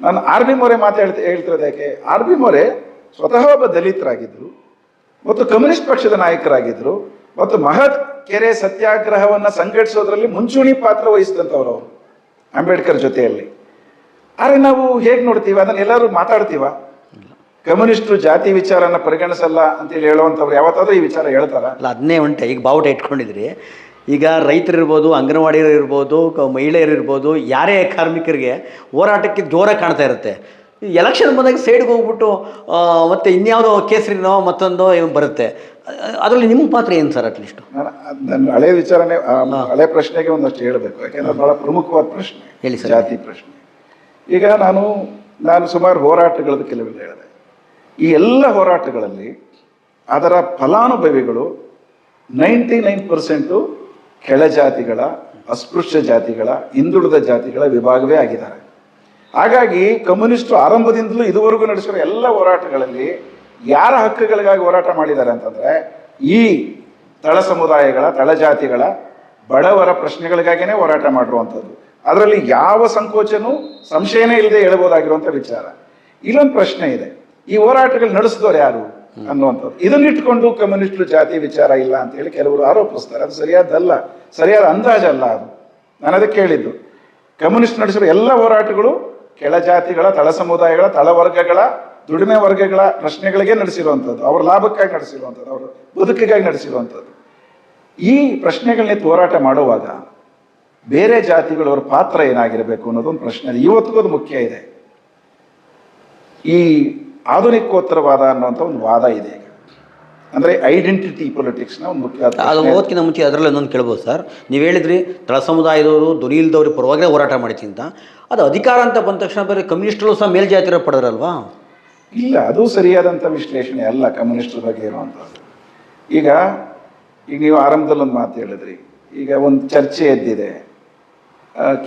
ನಾನು R B ಮೊರೆ ಮಾತಾಡ್ತಾ ಹೇಳ್ತಿರೋದು ಯಾಕೆ? ಆರ್ ಬಿ ಮೊರೆ ಸ್ವತಃ ಒಬ್ಬ ದಲಿತರಾಗಿದ್ದರು ಮತ್ತು ಕಮ್ಯುನಿಸ್ಟ್ ಪಕ್ಷದ ನಾಯಕರಾಗಿದ್ದರು ಮತ್ತು ಮಹತ್ ಕೆರೆ ಸತ್ಯಾಗ್ರಹವನ್ನ ಸಂಘಟಿಸೋದ್ರಲ್ಲಿ ಮುಂಚೂಣಿ ಪಾತ್ರ ವಹಿಸಿದಂಥವ್ರು ಅವರು ಅಂಬೇಡ್ಕರ್ ಜೊತೆಯಲ್ಲಿ. ಆದರೆ ನಾವು ಹೇಗೆ ನೋಡ್ತೀವಿ? ಅದನ್ನ ಎಲ್ಲರೂ ಮಾತಾಡ್ತೀವ? ಕಮ್ಯುನಿಸ್ಟ್ರು ಜಾತಿ ವಿಚಾರನ ಪರಿಗಣಿಸಲ್ಲ ಅಂತೇಳಿ ಹೇಳುವಂಥವ್ರು ಯಾವತ್ತಾದ್ರೂ ಈ ವಿಚಾರ ಹೇಳ್ತಾರ? ಅಲ್ಲ ಅದನ್ನೇ ಉಂಟೆ. ಈಗ ಬಾವುಟ ಇಟ್ಕೊಂಡಿದ್ರಿ. ಈಗ ರೈತರಿರ್ಬೋದು ಅಂಗನವಾಡಿಯರು ಇರ್ಬೋದು ಕ ಮಹಿಳೆಯರು ಇರ್ಬೋದು ಯಾರೇ ಕಾರ್ಮಿಕರಿಗೆ ಹೋರಾಟಕ್ಕೆ ಜೋರಾಗಿ ಕಾಣ್ತಾ ಇರುತ್ತೆ. ಎಲೆಕ್ಷನ್ ಬಂದಾಗ ಸೈಡ್ಗೆ ಹೋಗ್ಬಿಟ್ಟು ಮತ್ತು ಇನ್ಯಾವುದೋ ಕೇಸರಿನೋ ಮತ್ತೊಂದೋ ಏನು ಬರುತ್ತೆ. ಅದರಲ್ಲಿ ನಿಮ್ಮ ಪಾತ್ರ ಏನು ಸರ್ ಅಟ್ಲೀಸ್ಟು ನಾನು ನನ್ನ ಹಳೆ ವಿಚಾರನೆ ಹಳೆ ಪ್ರಶ್ನೆಗೆ ಒಂದಷ್ಟು ಹೇಳಬೇಕು. ಯಾಕೆಂದ್ರೆ ಬಹಳ ಪ್ರಮುಖವಾದ ಪ್ರಶ್ನೆ ಹೇಳಿ ಸರ್. ಜಾತಿ ಪ್ರಶ್ನೆ. ಈಗ ನಾನು ನಾನು ಸುಮಾರು ಹೋರಾಟಗಳದ್ದು ಕೆಲವೆಲ್ಲ ಹೇಳಿದೆ. ಈ ಎಲ್ಲ ಹೋರಾಟಗಳಲ್ಲಿ ಅದರ ಫಲಾನುಭವಿಗಳು ನೈಂಟಿ ನೈನ್ ಪರ್ಸೆಂಟು ಕೆಳಜಾತಿಗಳ ಅಸ್ಪೃಶ್ಯ ಜಾತಿಗಳ, ಹಿಂದುಳಿದ ಜಾತಿಗಳ ವಿಭಾಗವೇ ಆಗಿದ್ದಾರೆ. ಹಾಗಾಗಿ ಕಮ್ಯುನಿಸ್ಟ್ ಆರಂಭದಿಂದಲೂ ಇದುವರೆಗೂ ನಡೆಸಿರೋ ಎಲ್ಲ ಹೋರಾಟಗಳಲ್ಲಿ ಯಾರ ಹಕ್ಕುಗಳಿಗಾಗಿ ಹೋರಾಟ ಮಾಡಿದ್ದಾರೆ ಅಂತಂದ್ರೆ, ಈ ತಳ ಸಮುದಾಯಗಳ ತಳಜಾತಿಗಳ ಬಡವರ ಪ್ರಶ್ನೆಗಳಿಗಾಗಿನೇ ಹೋರಾಟ ಮಾಡಿರುವಂಥದ್ದು. ಅದರಲ್ಲಿ ಯಾವ ಸಂಕೋಚನೂ ಸಂಶಯನೇ ಇಲ್ಲದೆ ಹೇಳ್ಬೋದಾಗಿರುವಂಥ ವಿಚಾರ. ಇಲ್ಲೊಂದು ಪ್ರಶ್ನೆ ಇದೆ. ಈ ಹೋರಾಟಗಳು ನಡೆಸಿದವರು ಯಾರು? ಅನ್ನುವಂಥದ್ದು. ಇದನ್ನಿಟ್ಕೊಂಡು ಕಮ್ಯುನಿಸ್ಟರು ಜಾತಿ ವಿಚಾರ ಇಲ್ಲ ಅಂತ ಹೇಳಿ ಕೆಲವರು ಆರೋಪಿಸ್ತಾರೆ. ಅದು ಸರಿಯಾದಲ್ಲ ಸರಿಯಾದ ಅಂದಾಜಲ್ಲ ಅದು. ನಾನು ಅದಕ್ಕೆ ಹೇಳಿದ್ದು, ಕಮ್ಯುನಿಸ್ಟ್ ನಡೆಸಿರೋ ಎಲ್ಲ ಹೋರಾಟಗಳು ಕೆಳ ಜಾತಿಗಳ, ತಳ ಸಮುದಾಯಗಳ ತಳವರ್ಗಗಳ ದುಡಿಮೆ ವರ್ಗಗಳ ಪ್ರಶ್ನೆಗಳಿಗೆ ನಡೆಸಿರುವಂಥದ್ದು. ಅವ್ರ ಲಾಭಕ್ಕಾಗಿ ನಡೆಸಿರುವಂಥದ್ದು, ಅವರ ಬದುಕಿಗಾಗಿ ನಡೆಸಿರುವಂಥದ್ದು. ಈ ಪ್ರಶ್ನೆಗಳನ್ನ ಹೋರಾಟ ಮಾಡುವಾಗ ಬೇರೆ ಜಾತಿಗಳವರ ಪಾತ್ರ ಏನಾಗಿರಬೇಕು ಅನ್ನೋದೊಂದು ಪ್ರಶ್ನೆ. ಇವತ್ತಿಗೂ ಅದು ಮುಖ್ಯ ಇದೆ. ಈ ಆಧುನಿಕೋತ್ತರವಾದ ಅನ್ನುವಂಥ ಒಂದು ವಾದ ಇದೆ ಈಗ. ಅಂದ್ರೆ ಐಡೆಂಟಿಟಿ ಪೊಲಿಟಿಕ್ಸ್ನ ಒಂದು ಮುಖ್ಯ ಅದು ಓದ್ಕಿಂತ ಮುಂಚೆ ಅದರಲ್ಲಿ ಒಂದೊಂದು ಕೇಳ್ಬೋದು ಸರ್. ನೀವು ಹೇಳಿದ್ರಿ ತಳ ಸಮುದಾಯದವರು ಧ್ವನಿ ಇಲ್ದವ್ರ ಪರವಾಗಿ ಹೋರಾಟ ಮಾಡ್ತೀನಿ ಅಂತ. ಅದು ಅಧಿಕಾರ ಅಂತ ಬಂದ ತಕ್ಷಣ ಬೇರೆ ಕಮ್ಯುನಿಸ್ಟ್ಗಳು ಸಹ ಮೇಲ್ಜಾತಿರ ಪಡೆದ್ರಲ್ವಾ? ಇಲ್ಲ ಅದು ಸರಿಯಾದಂಥ ವಿಶ್ಲೇಷಣೆ ಅಲ್ಲ ಕಮ್ಯುನಿಸ್ಟ್ ಬಗ್ಗೆ ಇರುವಂಥದ್ದು. ಈಗ ಈಗ ನೀವು ಆರಂಭದಲ್ಲಿ ಒಂದು ಮಾತು ಹೇಳಿದ್ರಿ. ಈಗ ಒಂದು ಚರ್ಚೆ ಎದ್ದಿದೆ.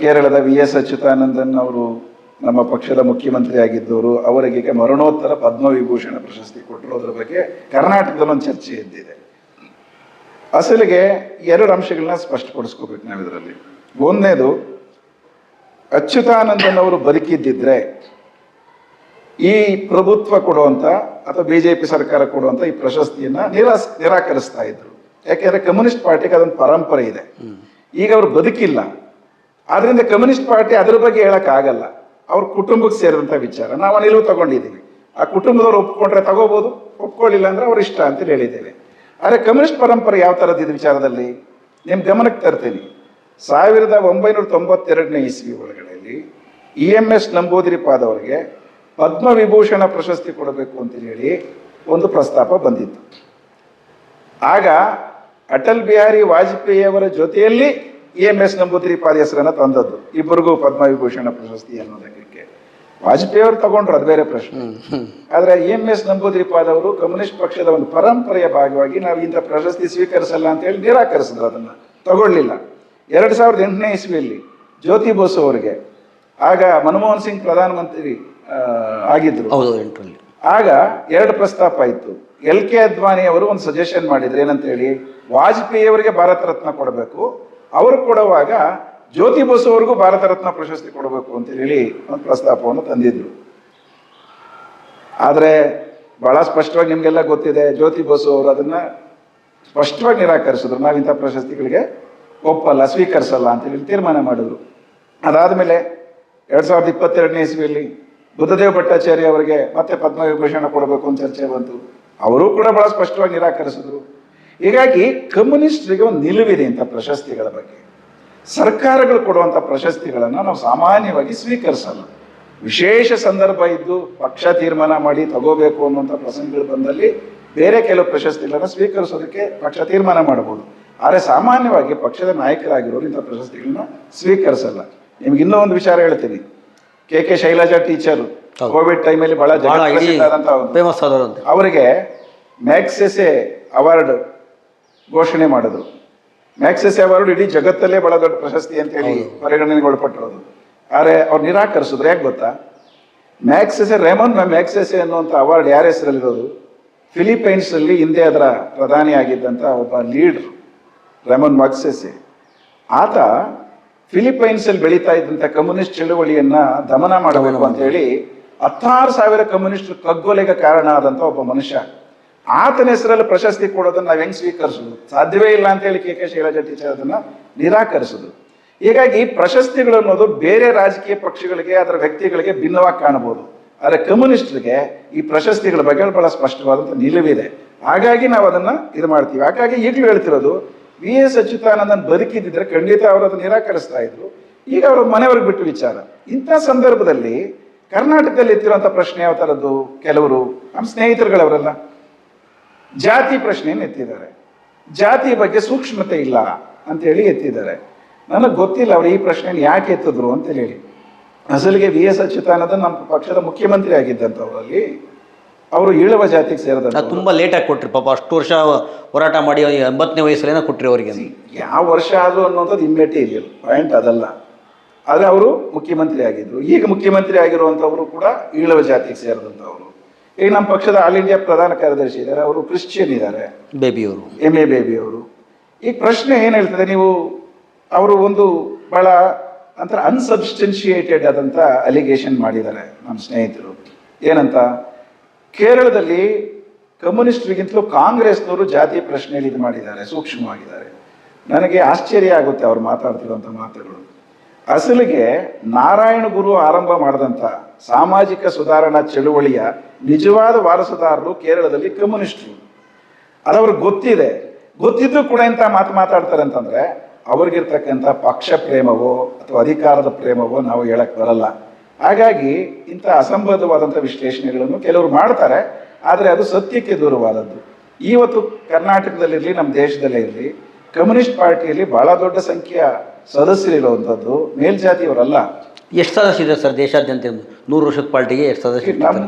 ಕೇರಳದ ವಿ ಎಸ್ ಅಚ್ಯುತಾನಂದನ್ ಅವರು ನಮ್ಮ ಪಕ್ಷದ ಮುಖ್ಯಮಂತ್ರಿ ಆಗಿದ್ದವರು ಅವರಿಗೆ ಮರಣೋತ್ತರ ಪದ್ಮವಿಭೂಷಣ ಪ್ರಶಸ್ತಿ ಕೊಟ್ಟರು. ಅದರ ಬಗ್ಗೆ ಕರ್ನಾಟಕದಲ್ಲಿ ಒಂದು ಚರ್ಚೆ ಇದ್ದಿದೆ. ಅಸಲಿಗೆ ಎರಡು ಅಂಶಗಳನ್ನ ಸ್ಪಷ್ಟಪಡಿಸ್ಕೋಬೇಕು ನಾವು ಇದರಲ್ಲಿ. ಒಂದನೇದು ಅಚ್ಯುತಾನಂದನ್ ಅವರು ಬದುಕಿದ್ದಿದ್ರೆ ಈ ಪ್ರಭುತ್ವ ಕೊಡುವಂತ ಅಥವಾ ಬಿಜೆಪಿ ಸರ್ಕಾರ ಕೊಡುವಂತ ಈ ಪ್ರಶಸ್ತಿಯನ್ನ ನಿರಾಸ್ ನಿರಾಕರಿಸ್ತಾ ಇದ್ರು. ಯಾಕೆಂದ್ರೆ ಕಮ್ಯುನಿಸ್ಟ್ ಪಾರ್ಟಿಗೆ ಅದೊಂದು ಪರಂಪರೆ ಇದೆ. ಈಗ ಅವರು ಬದುಕಿಲ್ಲ. ಆದ್ರಿಂದ ಕಮ್ಯುನಿಸ್ಟ್ ಪಾರ್ಟಿ ಅದ್ರ ಬಗ್ಗೆ ಹೇಳಕ್ ಆಗಲ್ಲ. ಅವ್ರ ಕುಟುಂಬಕ್ಕೆ ಸೇರಿದಂತ ವಿಚಾರ. ನಾವು ನಿಲುವು ತಗೊಂಡಿದ್ದೀವಿ. ಆ ಕುಟುಂಬದವ್ರು ಒಪ್ಕೊಂಡ್ರೆ ತಗೋಬಹುದು ಒಪ್ಕೊಳ್ಳಿಲ್ಲ ಅಂದ್ರೆ ಅವ್ರ ಇಷ್ಟ ಅಂತ ಹೇಳಿದ್ದೇವೆ. ಆದರೆ ಕಮ್ಯುನಿಸ್ಟ್ ಪರಂಪರೆ ಯಾವ ಥರದ್ದು ವಿಚಾರದಲ್ಲಿ? ನಿಮ್ಮ ಗಮನಕ್ಕೆ ತರ್ತೀನಿ. ಸಾವಿರದ ಒಂಬೈನೂರ ತೊಂಬತ್ತೆರಡನೇ ಇಸ್ವಿ ಒಳಗಡೆಯಲ್ಲಿ ಇ ಎಂ ಎಸ್ ನಂಬೂದಿರಿಪಾದ್ ಅವರಿಗೆ ಪದ್ಮವಿಭೂಷಣ ಪ್ರಶಸ್ತಿ ಕೊಡಬೇಕು ಅಂತ ಹೇಳಿ ಒಂದು ಪ್ರಸ್ತಾಪ ಬಂದಿತ್ತು. ಆಗ ಅಟಲ್ ಬಿಹಾರಿ ವಾಜಪೇಯಿ ಅವರ ಜೊತೆಯಲ್ಲಿ ಇ ಎಂ ಎಸ್ ನಂಬೂದಿರಿಪಾದ್ ಹೆಸರನ್ನ ತಂದದ್ದು. ಇಬ್ಬರಿಗೂ ಪದ್ಮವಿಭೂಷಣ ಪ್ರಶಸ್ತಿ ಅನ್ನೋದಕ್ಕೆ ವಾಜಪೇಯಿ ಅವರು ತಗೊಂಡ್ರು ಅದು ಬೇರೆ ಪ್ರಶ್ನೆ. ಆದ್ರೆ ಎಂ ಎಸ್ ನಂಬೂದಿರಿಪಾದ್ ಅವರು ಕಮ್ಯುನಿಸ್ಟ್ ಪಕ್ಷದ ಒಂದು ಪರಂಪರೆಯ ಭಾಗವಾಗಿ ನಾವು ಇಂಥ ಪ್ರಶಸ್ತಿ ಸ್ವೀಕರಿಸಲ್ಲ ಅಂತ ಹೇಳಿ ನಿರಾಕರಿಸಿದ್ರು ಅದನ್ನ. ತಗೊಳ್ಳಿಲ್ಲ. ಎರಡ್ ಸಾವಿರದ ಎಂಟನೇ ಇಸ್ವಿಯಲ್ಲಿ ಜ್ಯೋತಿ ಬೋಸು ಅವರಿಗೆ. ಆಗ ಮನಮೋಹನ್ ಸಿಂಗ್ ಪ್ರಧಾನಮಂತ್ರಿ ಮಂತ್ರಿ ಆಗಿದ್ರು. ಆಗ ಎರಡು ಪ್ರಸ್ತಾಪ ಇತ್ತು. ಎಲ್ ಕೆ ಅದ್ವಾನಿ ಅವರು ಒಂದು ಸಜೆಷನ್ ಮಾಡಿದ್ರು ಏನಂತ ಹೇಳಿ ವಾಜಪೇಯಿ ಅವರಿಗೆ ಭಾರತ ರತ್ನ ಕೊಡಬೇಕು. ಅವರು ಕೊಡುವಾಗ ಜ್ಯೋತಿ ಬಸು ಅವ್ರಿಗೂ ಭಾರತ ರತ್ನ ಪ್ರಶಸ್ತಿ ಕೊಡಬೇಕು ಅಂತ ಹೇಳಿ ಒಂದು ಪ್ರಸ್ತಾಪವನ್ನು ತಂದಿದ್ರು. ಆದರೆ ಬಹಳ ಸ್ಪಷ್ಟವಾಗಿ ನಿಮಗೆಲ್ಲ ಗೊತ್ತಿದೆ, ಜ್ಯೋತಿ ಬಸು ಅವರು ಅದನ್ನ ಸ್ಪಷ್ಟವಾಗಿ ನಿರಾಕರಿಸಿದ್ರು. ನಾವು ಇಂಥ ಪ್ರಶಸ್ತಿಗಳಿಗೆ ಒಪ್ಪಲ್ಲ, ಸ್ವೀಕರಿಸಲ್ಲ ಅಂತ ಹೇಳಿ ತೀರ್ಮಾನ ಮಾಡಿದ್ರು. ಅದಾದ್ಮೇಲೆ ಎರಡು ಸಾವಿರದ ಇಪ್ಪತ್ತೆರಡನೇ ಇಸ್ವಿಯಲ್ಲಿ ಬುದ್ಧದೇವ್ ಭಟ್ಟಾಚಾರ್ಯ ಅವರಿಗೆ ಮತ್ತೆ ಪದ್ಮವಿಭೂಷಣ ಕೊಡಬೇಕು ಅಂತ ಚರ್ಚೆ ಬಂತು. ಅವರು ಕೂಡ ಬಹಳ ಸ್ಪಷ್ಟವಾಗಿ ನಿರಾಕರಿಸಿದ್ರು. ಹೀಗಾಗಿ ಕಮ್ಯುನಿಸ್ಟ್ರಿಗೆ ಒಂದು ನಿಲುವಿದೆ ಇಂಥ ಪ್ರಶಸ್ತಿಗಳ ಬಗ್ಗೆ. ಸರ್ಕಾರಗಳು ಕೊಡುವಂಥ ಪ್ರಶಸ್ತಿಗಳನ್ನು ನಾವು ಸಾಮಾನ್ಯವಾಗಿ ಸ್ವೀಕರಿಸಲ್ಲ. ವಿಶೇಷ ಸಂದರ್ಭ ಇದ್ದು ಪಕ್ಷ ತೀರ್ಮಾನ ಮಾಡಿ ತಗೋಬೇಕು ಅನ್ನುವಂಥ ಪ್ರಸಂಗಗಳು ಬಂದಲ್ಲಿ ಬೇರೆ ಕೆಲವು ಪ್ರಶಸ್ತಿಗಳನ್ನು ಸ್ವೀಕರಿಸೋದಕ್ಕೆ ಪಕ್ಷ ತೀರ್ಮಾನ ಮಾಡಬಹುದು ಆದರೆ ಸಾಮಾನ್ಯವಾಗಿ ಪಕ್ಷದ ನಾಯಕರಾಗಿರೋರು ಇಂಥ ಪ್ರಶಸ್ತಿಗಳನ್ನ ಸ್ವೀಕರಿಸಲ್ಲ. ನಿಮ್ಗೆ ಇನ್ನೂ ಒಂದು ವಿಚಾರ ಹೇಳ್ತೀನಿ. K K Shailaja teacher. COVID ಟೈಮಲ್ಲಿ ಬಹಳ ಅಂತ. ಅವರಿಗೆ ಮ್ಯಾಕ್ಸೆಸೆ ಅವಾರ್ಡ್ ಘೋಷಣೆ ಮಾಡಿದ್ರು. ಮ್ಯಾಕ್ಸೆಸ್ ಅವಾರ್ಡ್ ಇಡೀ ಜಗತ್ತಲ್ಲೇ ಬಹಳ ದೊಡ್ಡ ಪ್ರಶಸ್ತಿ ಅಂತ ಹೇಳಿ ಪರಿಗಣನೆಗೆ ಒಳಪಟ್ಟಿರೋದು ಆದರೆ ಅವ್ರು ನಿರಾಕರಿಸಿದ್ರು ಯಾಕೆ ಗೊತ್ತಾ? ಮ್ಯಾಕ್ಸೆಸೆ ರೆಮನ್ ಮ್ಯಾಕ್ಸೆಸೆ ಅನ್ನುವಂಥ ಅವಾರ್ಡ್ ಯಾರ ಹೆಸರಲ್ಲಿರೋದು? ಫಿಲಿಪೈನ್ಸ್ ಅಲ್ಲಿ ಹಿಂದೆ ಅದರ ಪ್ರಧಾನಿ ಆಗಿದ್ದಂಥ ಒಬ್ಬ ಲೀಡರ್ ರೆಮನ್ ಮ್ಯಾಕ್ಸೆಸೆ ಆತ ಫಿಲಿಪೈನ್ಸ್ ಅಲ್ಲಿ ಬೆಳೀತಾ ಇದ್ದಂಥ ಕಮ್ಯುನಿಸ್ಟ್ ಚಳುವಳಿಯನ್ನ ದಮನ ಮಾಡಬೇಕು ಅಂತ ಹೇಳಿ ಹತ್ತಾರು ಸಾವಿರ ಕಮ್ಯುನಿಸ್ಟ್ ಕಗ್ಗೊಲೆಗೆ ಕಾರಣ ಆದಂಥ ಒಬ್ಬ ಮನುಷ್ಯ. ಆತನ ಹೆಸರಲ್ಲಿ ಪ್ರಶಸ್ತಿ ಕೊಡೋದನ್ನ ನಾವ್ ಹೆಂಗ್ ಸ್ವೀಕರಿಸೋದು? ಸಾಧ್ಯವೇ ಇಲ್ಲ ಅಂತ ಹೇಳಿ ಕೆ ಕೆ ಶೈಲಜಾ ಟೀಚರ್ ಅದನ್ನ ನಿರಾಕರಿಸುದು. ಹೀಗಾಗಿ ಪ್ರಶಸ್ತಿಗಳು ಅನ್ನೋದು ಬೇರೆ ರಾಜಕೀಯ ಪಕ್ಷಗಳಿಗೆ ಅದರ ವ್ಯಕ್ತಿಗಳಿಗೆ ಭಿನ್ನವಾಗಿ ಕಾಣಬಹುದು. ಆದರೆ ಕಮ್ಯುನಿಸ್ಟ್ರಿಗೆ ಈ ಪ್ರಶಸ್ತಿಗಳ ಬಗ್ಗೆ ಬಹಳ ಸ್ಪಷ್ಟವಾದಂತ ನಿಲುವಿದೆ. ಹಾಗಾಗಿ ನಾವು ಅದನ್ನ ಇದು ಮಾಡ್ತೀವಿ. ಹಾಗಾಗಿ ಈಗಲೂ ಹೇಳ್ತಿರೋದು, ವಿ ಎಸ್ ಅಚ್ಯುತಾನಂದನ್ ಬದುಕಿದ್ದಿದ್ರೆ ಖಂಡಿತ ಅವರು ಅದನ್ನ ನಿರಾಕರಿಸ್ತಾ ಇದ್ರು. ಈಗ ಅವರು ಮನೆಯವ್ರಿಗೆ ಬಿಟ್ಟು ವಿಚಾರ. ಇಂಥ ಸಂದರ್ಭದಲ್ಲಿ ಕರ್ನಾಟಕದಲ್ಲಿ ಎತ್ತಿರುವಂಥ ಪ್ರಶ್ನೆ ಯಾವ ಥರದ್ದು ಕೆಲವರು ನಮ್ಮ ಸ್ನೇಹಿತರುಗಳವರೆಲ್ಲ. ಜಾತಿ ಪ್ರಶ್ನೆಯನ್ನು ಎತ್ತಿದ್ದಾರೆ. ಜಾತಿ ಬಗ್ಗೆ ಸೂಕ್ಷ್ಮತೆ ಇಲ್ಲ ಅಂತ ಹೇಳಿ ಎತ್ತಿದ್ದಾರೆ. ನನಗೆ ಗೊತ್ತಿಲ್ಲ ಅವರು ಈ ಪ್ರಶ್ನೆಯನ್ನು ಯಾಕೆ ಎತ್ತಿದ್ರು ಅಂತ ಹೇಳಿ. ಅಸಲಿಗೆ ವಿ ಎಸ್ ಅಚ್ಯುತಾನಂದ ನಮ್ಮ ಪಕ್ಷದ ಮುಖ್ಯಮಂತ್ರಿ ಆಗಿದ್ದಂಥವರಲ್ಲಿ ಅವರು ಈಳುವ ಜಾತಿಗೆ ಸೇರಿದಂತ ತುಂಬಾ ತುಂಬ ಲೇಟಾಗಿ ಕೊಟ್ರಿ ಪಾಪ ಅಷ್ಟು ವರ್ಷ ಹೋರಾಟ ಮಾಡಿ ಎಂಬತ್ತನೇ ವಯಸ್ಸಲ್ಲೇನೋ ಕೊಟ್ರಿ ಅವರಿಗೆ. ಯಾವ ವರ್ಷ ಆದ್ರು ಅನ್ನುವಂಥದ್ದು ಇದೆಯಲ್ಲ ಪಾಯಿಂಟ್ ಅದಲ್ಲ. ಆದ್ರೆ ಅವರು ಮುಖ್ಯಮಂತ್ರಿ ಆಗಿದ್ರು. ಈಗ ಮುಖ್ಯಮಂತ್ರಿ ಆಗಿರುವಂತವರು ಕೂಡ ಈಳವ ಜಾತಿಗೆ ಸೇರಿದಂತವರು ಈಗ ನಮ್ಮ ಪಕ್ಷದ ಆಲ್ ಇಂಡಿಯಾ ಪ್ರಧಾನ ಕಾರ್ಯದರ್ಶಿ ಇದ್ದಾರೆ ಅವರು ಕ್ರಿಶ್ಚಿಯನ್ ಇದ್ದಾರೆ. ಬೇಬಿಯವರು. ಎಂ ಎ ಬೇಬಿ ಅವರು ಈ ಪ್ರಶ್ನೆ ಏನು ಹೇಳ್ತದೆ ನೀವು ಅವರು ಒಂದು ಬಹಳ ನಂತರ ಅನ್ಸಬ್ಸ್ಟೆನ್ಶಿಯೇಟೆಡ್ ಆದಂಥ ಅಲಿಗೇಷನ್ ಮಾಡಿದ್ದಾರೆ ನಮ್ಮ ಸ್ನೇಹಿತರು. ಏನಂತ? ಕೇರಳದಲ್ಲಿ ಕಮ್ಯುನಿಸ್ಟ್ರಿಗಿಂತಲೂ ಕಾಂಗ್ರೆಸ್ನವರು ಜಾತಿ ಪ್ರಶ್ನೆಯಲ್ಲಿ ಇದು ಮಾಡಿದ್ದಾರೆ ಸೂಕ್ಷ್ಮವಾಗಿದ್ದಾರೆ. ನನಗೆ ಆಶ್ಚರ್ಯ ಆಗುತ್ತೆ ಅವ್ರು ಮಾತಾಡ್ತಿರುವಂಥ ಮಾತುಗಳು. ಅಸಲಿಗೆ ನಾರಾಯಣ ಗುರು ಆರಂಭ ಮಾಡಿದಂತ ಸಾಮಾಜಿಕ ಸುಧಾರಣಾ ಚಳುವಳಿಯ ನಿಜವಾದ ವಾರಸುದಾರರು ಕೇರಳದಲ್ಲಿ ಕಮ್ಯುನಿಸ್ಟ್ರು. ಅದವ್ರಿಗೆ ಗೊತ್ತಿದೆ. ಗೊತ್ತಿದ್ದು ಕೂಡ ಇಂಥ ಮಾತು ಮಾತಾಡ್ತಾರೆ ಅಂತಂದ್ರೆ, ಅವ್ರಿಗಿರ್ತಕ್ಕಂಥ ಪಕ್ಷ ಪ್ರೇಮವೋ ಅಥವಾ ಅಧಿಕಾರದ ಪ್ರೇಮವೋ ನಾವು ಹೇಳಕ್ಕೆ ಬರಲ್ಲ. ಹಾಗಾಗಿ ಇಂಥ ಅಸಂಬದ್ಧವಾದಂಥ ವಿಶ್ಲೇಷಣೆಗಳನ್ನು ಕೆಲವರು ಮಾಡ್ತಾರೆ, ಆದರೆ ಅದು ಸತ್ಯಕ್ಕೆ ದೂರವಾದದ್ದು. ಇವತ್ತು ಕರ್ನಾಟಕದಲ್ಲಿರಲಿ, ನಮ್ಮ ದೇಶದಲ್ಲೇ ಇರಲಿ, ಕಮ್ಯುನಿಸ್ಟ್ ಪಾರ್ಟಿಯಲ್ಲಿ ಬಹಳ ದೊಡ್ಡ ಸಂಖ್ಯೆಯ ಸದಸ್ಯರಿರುವಂಥದ್ದು ಮೇಲ್ಜಾತಿಯವರಲ್ಲ ಎಷ್ಟು ಸದಸ್ಯ ಇದೆ ಸರ್ ದೇಶಾದ್ಯಂತ ನೂರು ವರ್ಷದ ಪಾರ್ಟಿಗೆ ಎಷ್ಟು ಸದಸ್ಯ ನಮ್ಮ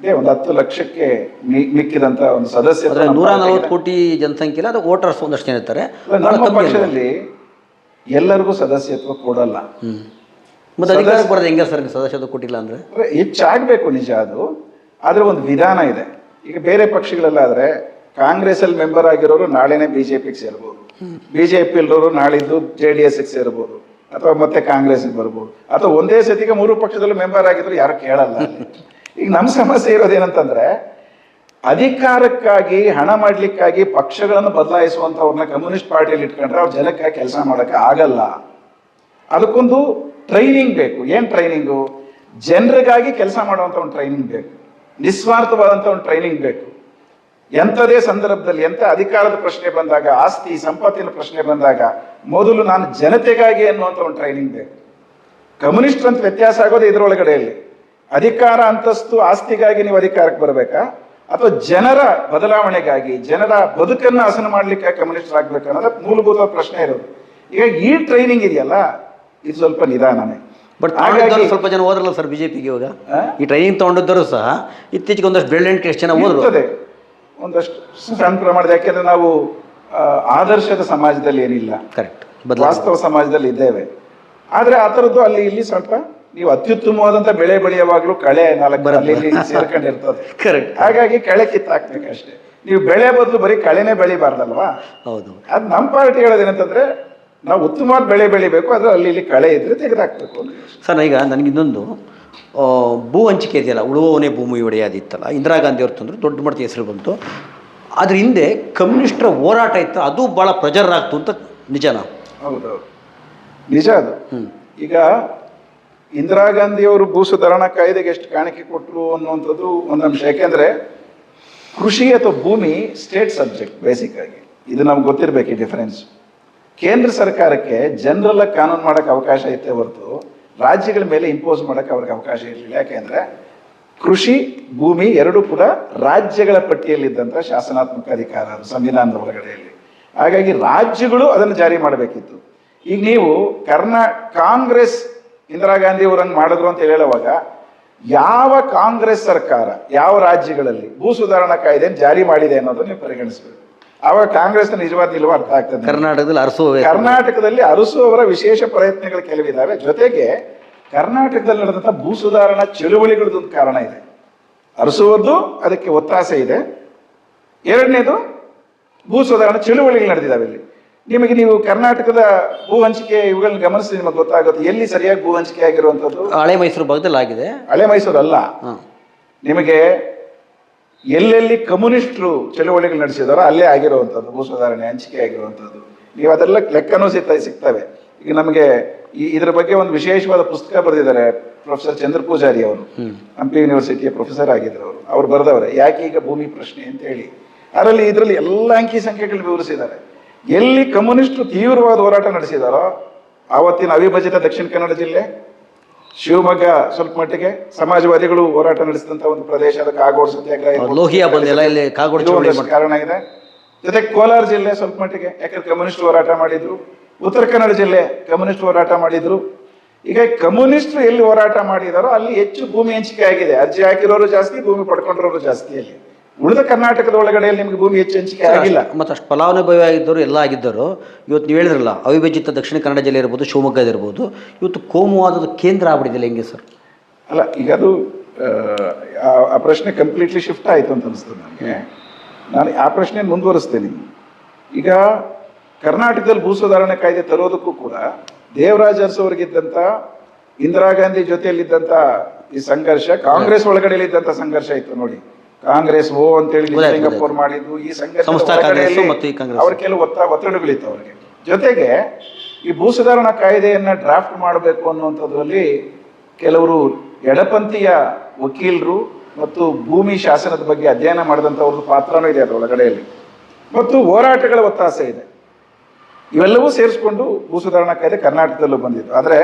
ಇದೆ ಒಂದು ಹತ್ತು ಲಕ್ಷಕ್ಕೆ ಮಿ- ಮಿಕ್ಕಿದಂತ ಒಂದು ಸದಸ್ಯ ಅಂದರೆ ನೂರ ನಲವತ್ತು ಕೋಟಿ ಜನಸಂಖ್ಯೆ ಇಲ್ಲ ಅದು ವೋಟರ್ಸ್ ಒಂದಷ್ಟು ಜನ ಇರ್ತಾರೆ. ಭಾಳ ನಮ್ಮ ಕಮ್ಮಿ ಅಲ್ವಾ? ಪಕ್ಷದಲ್ಲಿ ಎಲ್ಲರಿಗೂ ಸದಸ್ಯತ್ವ ಕೊಡಲ್ಲ. ಹ್ಮ್. ಮತ್ತೆ ಅಧಿಕಾರಕ್ಕೆ ಬರೋದು ಹೆಂಗೆ ಸರ್ ಸದಸ್ಯತ್ವ ಕೊಟ್ಟಿಲ್ಲ ಅಂದರೆ? ಅಂದ್ರೆ ಹೆಚ್ಚಾಗಬೇಕು ನಿಜ ಅದು. ಆದ್ರೆ ಒಂದು ವಿಧಾನ ಇದೆ. ಈಗ ಬೇರೆ ಪಕ್ಷಗಳೆಲ್ಲ ಆದ್ರೆ ಕಾಂಗ್ರೆಸ್ ಅಲ್ಲಿ ಮೆಂಬರ್ ಆಗಿರೋರು ನಾಳೆನೆ ಬಿಜೆಪಿಗೆ ಸೇರ್ಬೋದು. ಬಿಜೆಪಿ ಎಲ್ಲರೂ ನಾಳಿದ್ದು ಜೆ ಡಿ ಎಸ್ ಸೇರ್ಬೋದು, ಅಥವಾ ಮತ್ತೆ ಕಾಂಗ್ರೆಸ್ ಬರ್ಬೋದು. ಅಥವಾ ಒಂದೇ ಸತಿಗೆ ಮೂರು ಪಕ್ಷದಲ್ಲೂ ಮೆಂಬರ್ ಆಗಿದ್ರು ಯಾರು ಕೇಳಲ್ಲ ಈಗ ನಮ್ಮ ಸಮಸ್ಯೆ ಇರೋದೇನಂತಂದ್ರೆ ಅಧಿಕಾರಕ್ಕಾಗಿ, ಹಣ ಮಾಡ್ಲಿಕ್ಕಾಗಿ ಪಕ್ಷಗಳನ್ನು ಬದಲಾಯಿಸುವಂತವ್ರನ್ನ ಕಮ್ಯುನಿಸ್ಟ್ ಪಾರ್ಟಿಯಲ್ಲಿ ಇಟ್ಕೊಂಡ್ರೆ ಅವ್ರು ಜನಕ್ಕೆ ಕೆಲಸ ಮಾಡಕ್ಕೆ ಆಗಲ್ಲ. ಅದಕ್ಕೊಂದು ಟ್ರೈನಿಂಗ್ ಬೇಕು. ಏನ್ ಟ್ರೈನಿಂಗು ಜನರಿಗಾಗಿ ಕೆಲಸ ಮಾಡುವಂತ ಒಂದು ಟ್ರೈನಿಂಗ್ ಬೇಕು. ನಿಸ್ವಾರ್ಥವಾದಂತ ಒಂದು ಟ್ರೈನಿಂಗ್ ಬೇಕು. ಎಂಥದೇ ಸಂದರ್ಭದಲ್ಲಿ ಎಂಥ ಅಧಿಕಾರದ ಪ್ರಶ್ನೆ ಬಂದಾಗ ಆಸ್ತಿ ಸಂಪತ್ತಿನ ಪ್ರಶ್ನೆ ಬಂದಾಗ ಮೊದಲು ನಾನು ಜನತೆಗಾಗಿ ಅನ್ನುವಂಥ ಒಂದು ಟ್ರೈನಿಂಗ್ ಬೇಕು. ಕಮ್ಯುನಿಸ್ಟ್ ಅಂತ ವ್ಯತ್ಯಾಸ ಆಗೋದು ಇದರೊಳಗಡೆಯಲ್ಲಿ. ಅಧಿಕಾರ ಅಂತಸ್ತು ಆಸ್ತಿಗಾಗಿ ನೀವು ಅಧಿಕಾರಕ್ಕೆ ಬರಬೇಕಾ? ಅಥವಾ ಜನರ ಬದಲಾವಣೆಗಾಗಿ ಜನರ ಬದುಕನ್ನು ಹಸನ ಮಾಡ್ಲಿಕ್ಕೆ ಕಮ್ಯುನಿಸ್ಟ್ ಆಗ್ಬೇಕು ಅನ್ನೋದು ಮೂಲಭೂತ ಪ್ರಶ್ನೆ ಇರೋದು. ಈಗ ಈ ಟ್ರೈನಿಂಗ್ ಇದೆಯಲ್ಲ ಇದು ಸ್ವಲ್ಪ ನಿಧಾನನೇ. ಬಟ್ ಹಾಗಾಗಿ ಸ್ವಲ್ಪ ಜನ ಹೋದ್ರಲ್ಲ ಸರ್ ಬಿಜೆಪಿಗೆ ಇವಾಗ? ಈ ಟ್ರೈನಿಂಗ್ ತಗೊಂಡಿದ್ದರು ಸಹ ಇತ್ತೀಚೆಗೆ ಒಂದಷ್ಟು ಬ್ರಿಲಿಯಂಟ್ ಎಷ್ಟು ಜನ ಹೋದ್ರು. ಒಂದಷ್ಟು ಸಣ್ಣ ಪ್ರಮಾಣದ ಯಾಕೆಂದ್ರೆ ನಾವು ಆದರ್ಶದ ಸಮಾಜದಲ್ಲಿ ಏನಿಲ್ಲ. ಕರೆಕ್ಟ್ ವಾಸ್ತವ ಸಮಾಜದಲ್ಲಿ ಇದ್ದೇವೆ. ಆದ್ರೆ ಆ ಥರದ್ದು ಅಲ್ಲಿ ಇಲ್ಲಿ ಸ್ವಲ್ಪ ನೀವು ಅತ್ಯುತ್ತಮವಾದಂತ ಬೆಳೆ ಬೆಳೆಯುವಾಗಲೂ ಕಳೆ ನಾಲ್ಕು ಅಲ್ಲಿ ಇಲ್ಲಿ ಸೇರ್ಕೊಂಡಿರ್ತದೆ. ಕರೆಕ್ಟ್ ಹಾಗಾಗಿ ಕಳೆ ಕಿತ್ತಾಕ್ಬೇಕು ಅಷ್ಟೇ. ನೀವು ಬೆಳೆ ಬದಲು ಬರೀ ಕಳೆನೇ ಬೆಳಿಬಾರ್ದಲ್ವಾ? ಹೌದು. ಅದ್ ನಮ್ಮ ಪಾರ್ಟಿ ಹೇಳೋದೇನಂತಂದ್ರೆ ನಾವು ಉತ್ತಮವಾದ ಬೆಳೆ ಬೆಳಿಬೇಕು ಅದ್ರ ಅಲ್ಲಿ ಇಲ್ಲಿ ಕಳೆ ಇದ್ರೆ ತೆಗೆದಾಕ್ಬೇಕು. ಸರ್ ಈಗ ನನಗೆ ಇನ್ನೊಂದು ಭೂ ಹಂಚಿಕೆ ಇದೆಯಲ್ಲ ಉಳುವವನೇ ಭೂಮಿ ಒಡೆಯೋದಿತ್ತಲ್ಲ ಇಂದಿರಾ ಗಾಂಧಿ ಅವ್ರ ತಂದ್ರು ದೊಡ್ಡ ಮಟ್ಟದ ಹೆಸರು ಬಂತು. ಅದ್ರ ಹಿಂದೆ ಕಮ್ಯುನಿಸ್ಟರ ಹೋರಾಟ ಇತ್ತು ಅದು ಭಾಳ ಪ್ರೆಜರ್ ಆಗ್ತು ಅಂತ ನಿಜನಾ ಹೌದು ನಿಜ ಅದು. ಈಗ ಇಂದಿರಾ ಗಾಂಧಿಯವರು ಭೂ ಸುಧಾರಣಾ ಕಾಯ್ದೆಗೆ ಎಷ್ಟು ಕಾಣಿಕೆ ಕೊಟ್ಟರು ಅನ್ನುವಂಥದ್ದು ಒಂದು ಅಂಶ. ಯಾಕೆಂದ್ರೆ ಕೃಷಿ ಅಥವಾ ಭೂಮಿ ಸ್ಟೇಟ್ ಸಬ್ಜೆಕ್ಟ್ ಬೇಸಿಕ್ ಆಗಿ. ಇದು ನಮ್ಗೆ ಗೊತ್ತಿರಬೇಕು ಈ ಡಿಫರೆನ್ಸ್ ಕೇಂದ್ರ ಸರ್ಕಾರಕ್ಕೆ ಜನರಲ್ಲ ಕಾನೂನು ಮಾಡೋಕ್ಕೆ ಅವಕಾಶ ಐತೆ ಹೊರತು ರಾಜ್ಯಗಳ ಮೇಲೆ ಇಂಪೋಸ್ ಮಾಡಕ್ಕೆ ಅವ್ರಿಗೆ ಅವಕಾಶ ಇರಲಿಲ್ಲ. ಯಾಕೆಂದ್ರೆ ಕೃಷಿ, ಭೂಮಿ ಎರಡೂ ಕೂಡ ರಾಜ್ಯಗಳ ಪಟ್ಟಿಯಲ್ಲಿದ್ದಂಥ ಶಾಸನಾತ್ಮಕ ಅಧಿಕಾರ ಸಂವಿಧಾನದ ಒಳಗಡೆಯಲ್ಲಿ. ಹಾಗಾಗಿ ರಾಜ್ಯಗಳು ಅದನ್ನು ಜಾರಿ ಮಾಡಬೇಕಿತ್ತು. ಈಗ ನೀವು ಕರ್ನಾ, ಕಾಂಗ್ರೆಸ್ ಇಂದಿರಾ ಗಾಂಧಿ ಅವರಂಗ್ ಮಾಡಿದ್ರು ಅಂತ ಹೇಳುವಾಗ ಯಾವ ಕಾಂಗ್ರೆಸ್ ಸರ್ಕಾರ, ಯಾವ ರಾಜ್ಯಗಳಲ್ಲಿ ಭೂ ಸುಧಾರಣಾ ಕಾಯ್ದೆ ಜಾರಿ ಮಾಡಿದೆ ಅನ್ನೋದನ್ನ ನೀವು ಪರಿಗಣಿಸಬೇಕು. ಆವಾಗ ಕಾಂಗ್ರೆಸ್ನ ನಿಜವಾದ ನಿಲುವು ಅರ್ಥ ಆಗ್ತದೆ. ಕರ್ನಾಟಕದಲ್ಲಿ ಅರಸುವ ಕರ್ನಾಟಕದಲ್ಲಿ ಅರಸುವವರ ವಿಶೇಷ ಪ್ರಯತ್ನಗಳು ಕೆಲವಿದ್ದಾವೆ ಜೊತೆಗೆ ಕರ್ನಾಟಕದಲ್ಲಿ ನಡೆದಂತ ಭೂ ಸುಧಾರಣಾ ಚಳುವಳಿಗಳದೊಂದು ಕಾರಣ ಇದೆ. ಅರಸುವುದು ಅದಕ್ಕೆ ಒತ್ತಾಸೆ ಇದೆ. ಎರಡನೇದು ಭೂ ಸುಧಾರಣಾ ಚಳುವಳಿಗಳು ನಡೆದಿದ್ದಾವೆ ಇಲ್ಲಿ. ನಿಮಗೆ ನೀವು ಕರ್ನಾಟಕದ ಭೂ ಹಂಚಿಕೆ ಇವುಗಳನ್ನ ಗಮನಿಸಿ ನಿಮಗೆ ಗೊತ್ತಾಗುತ್ತೆ. ಎಲ್ಲಿ ಸರಿಯಾಗಿ ಭೂ ಹಂಚಿಕೆ ಆಗಿರುವಂಥದ್ದು ಹಳೆ ಮೈಸೂರು ಭಾಗದಲ್ಲಿ ಆಗಿದೆ. ಹಳೆ ಮೈಸೂರು ಅಲ್ಲ ನಿಮಗೆ ಎಲ್ಲೆಲ್ಲಿ ಕಮ್ಯುನಿಸ್ಟ್ರು ಚಳುವಳಿಗಳು ನಡೆಸಿದಾರೋ ಅಲ್ಲೇ ಆಗಿರುವಂಥದ್ದು ಭೂ ಸುಧಾರಣೆ ಹಂಚಿಕೆ ಆಗಿರುವಂಥದ್ದು. ನೀವು ಅದೆಲ್ಲ ಲೆಕ್ಕನೂ ಸಿಗ್ತಾ ಸಿಗ್ತವೆ. ಈಗ ನಮಗೆ ಈ ಇದ್ರ ಬಗ್ಗೆ ಒಂದು ವಿಶೇಷವಾದ ಪುಸ್ತಕ ಬರೆದಿದ್ದಾರೆ ಪ್ರೊಫೆಸರ್ ಚಂದ್ರ ಪೂಜಾರಿ ಅವರು. ಹಂಪಿ ಯೂನಿವರ್ಸಿಟಿಯ ಪ್ರೊಫೆಸರ್ ಆಗಿದ್ರು ಅವರು. ಅವ್ರು ಬರೆದವ್ರೆ ಯಾಕೆ ಈಗ ಭೂಮಿ ಪ್ರಶ್ನೆ? ಅಂತ ಹೇಳಿ. ಅದರಲ್ಲಿ ಇದರಲ್ಲಿ ಎಲ್ಲ ಅಂಕಿ ಸಂಖ್ಯೆಗಳು ವಿವರಿಸಿದ್ದಾರೆ. ಎಲ್ಲಿ ಕಮ್ಯುನಿಸ್ಟ್ರು ತೀವ್ರವಾದ ಹೋರಾಟ ನಡೆಸಿದಾರೋ ಆವತ್ತಿನ ಅವಿಭಜಿತ ದಕ್ಷಿಣ ಕನ್ನಡ ಜಿಲ್ಲೆ ಶಿವಮೊಗ್ಗ ಸ್ವಲ್ಪ ಮಟ್ಟಿಗೆ ಸಮಾಜವಾದಿಗಳು ಹೋರಾಟ ನಡೆಸಿದಂತ ಒಂದು ಪ್ರದೇಶ ಅದಕ್ಕೆ ಕಾಗೋಡು ಸತ್ಯಾಗ್ರಹ ಕಾರಣ ಇದೆ. ಜೊತೆ ಕೋಲಾರ ಜಿಲ್ಲೆ ಸ್ವಲ್ಪ ಮಟ್ಟಿಗೆ ಯಾಕಂದ್ರೆ ಕಮ್ಯುನಿಸ್ಟ್ ಹೋರಾಟ ಮಾಡಿದ್ರು. ಉತ್ತರ ಕನ್ನಡ ಜಿಲ್ಲೆ ಕಮ್ಯುನಿಸ್ಟ್ ಹೋರಾಟ ಮಾಡಿದ್ರು. ಈಗ ಕಮ್ಯುನಿಸ್ಟ್ ಎಲ್ಲಿ ಹೋರಾಟ ಮಾಡಿದಾರೋ ಅಲ್ಲಿ ಹೆಚ್ಚು ಭೂಮಿ ಹಂಚಿಕೆ ಆಗಿದೆ. ಅರ್ಜಿ ಹಾಕಿರೋರು ಜಾಸ್ತಿ ಭೂಮಿ ಪಡ್ಕೊಂಡಿರೋರು ಜಾಸ್ತಿ ಅಲ್ಲಿ ಉಳಿದ ಕರ್ನಾಟಕದ ಒಳಗಡೆಯಲ್ಲಿ ನಿಮ್ಗೆ ಭೂಮಿ ಹೆಚ್ಚು ಹಂಚಿಕೆ ಆಗಿಲ್ಲ. ಮತ್ತು ಅಷ್ಟು ಫಲಾನುಭವಿ ಆಗಿದ್ದರು ಎಲ್ಲ ಆಗಿದ್ದರು. ಇವತ್ತು ನೀವು ಹೇಳಿದ್ರಲ್ಲ ಅವಿಭಜಿತ ದಕ್ಷಿಣ ಕನ್ನಡ ಜಿಲ್ಲೆ ಇರ್ಬೋದು ಶಿವಮೊಗ್ಗದ ಇರ್ಬೋದು. ಇವತ್ತು ಕೋಮುವಾದದ ಕೇಂದ್ರ ಆಗ್ಬಿಟ್ಟಿದೆ ಹೆಂಗೆ ಸರ್? ಅಲ್ಲ ಈಗ ಅದು ಆ, ಪ್ರಶ್ನೆ ಕಂಪ್ಲೀಟ್ಲಿ ಶಿಫ್ಟ್ ಆಯಿತು ಅಂತ ಅನಿಸ್ತದೆ ನನಗೆ. ನಾನು ಆ ಪ್ರಶ್ನೆ ಮುಂದುವರಿಸ್ತೇನೆ. ಈಗ ಕರ್ನಾಟಕದಲ್ಲಿ ಭೂ ಸುಧಾರಣೆ ಕಾಯ್ದೆ ತರೋದಕ್ಕೂ ಕೂಡ ದೇವರಾಜ ಅರಸವರಿಗಿದ್ದಂಥ ಇಂದಿರಾ ಗಾಂಧಿ ಜೊತೆಯಲ್ಲಿದ್ದಂಥ ಈ ಸಂಘರ್ಷ ಕಾಂಗ್ರೆಸ್ ಒಳಗಡೆಯಲ್ಲಿದ್ದಂಥ ಸಂಘರ್ಷ ಇತ್ತು ನೋಡಿ. ಕಾಂಗ್ರೆಸ್ ಓ ಅಂತೇಳಿ ಸಿಂಗಾಪುರ್ ಮಾಡಿದ್ದು ಈ ಸಂಘಟನೆ. ಅವ್ರ ಕೆಲವು ಒತ್ತ ಒತ್ತಡಗಳಿತ್ತು ಅವರಿಗೆ. ಜೊತೆಗೆ ಈ ಭೂ ಸುಧಾರಣಾ ಕಾಯ್ದೆಯನ್ನ ಡ್ರಾಫ್ಟ್ ಮಾಡಬೇಕು ಅನ್ನುವಂಥದ್ರಲ್ಲಿ ಕೆಲವರು ಎಡಪಂಥೀಯ ವಕೀಲರು ಮತ್ತು ಭೂಮಿ ಶಾಸನದ ಬಗ್ಗೆ ಅಧ್ಯಯನ ಮಾಡಿದಂಥವ್ರದ್ದು ಪಾತ್ರನೂ ಇದೆ ಅದರ ಒಳಗಡೆಯಲ್ಲಿ. ಮತ್ತು ಹೋರಾಟಗಳ ಒತ್ತಾಸೆ ಇದೆ. ಇವೆಲ್ಲವೂ ಸೇರಿಸ್ಕೊಂಡು ಭೂ ಸುಧಾರಣಾ ಕಾಯ್ದೆ ಕರ್ನಾಟಕದಲ್ಲೂ ಬಂದಿತ್ತು. ಆದರೆ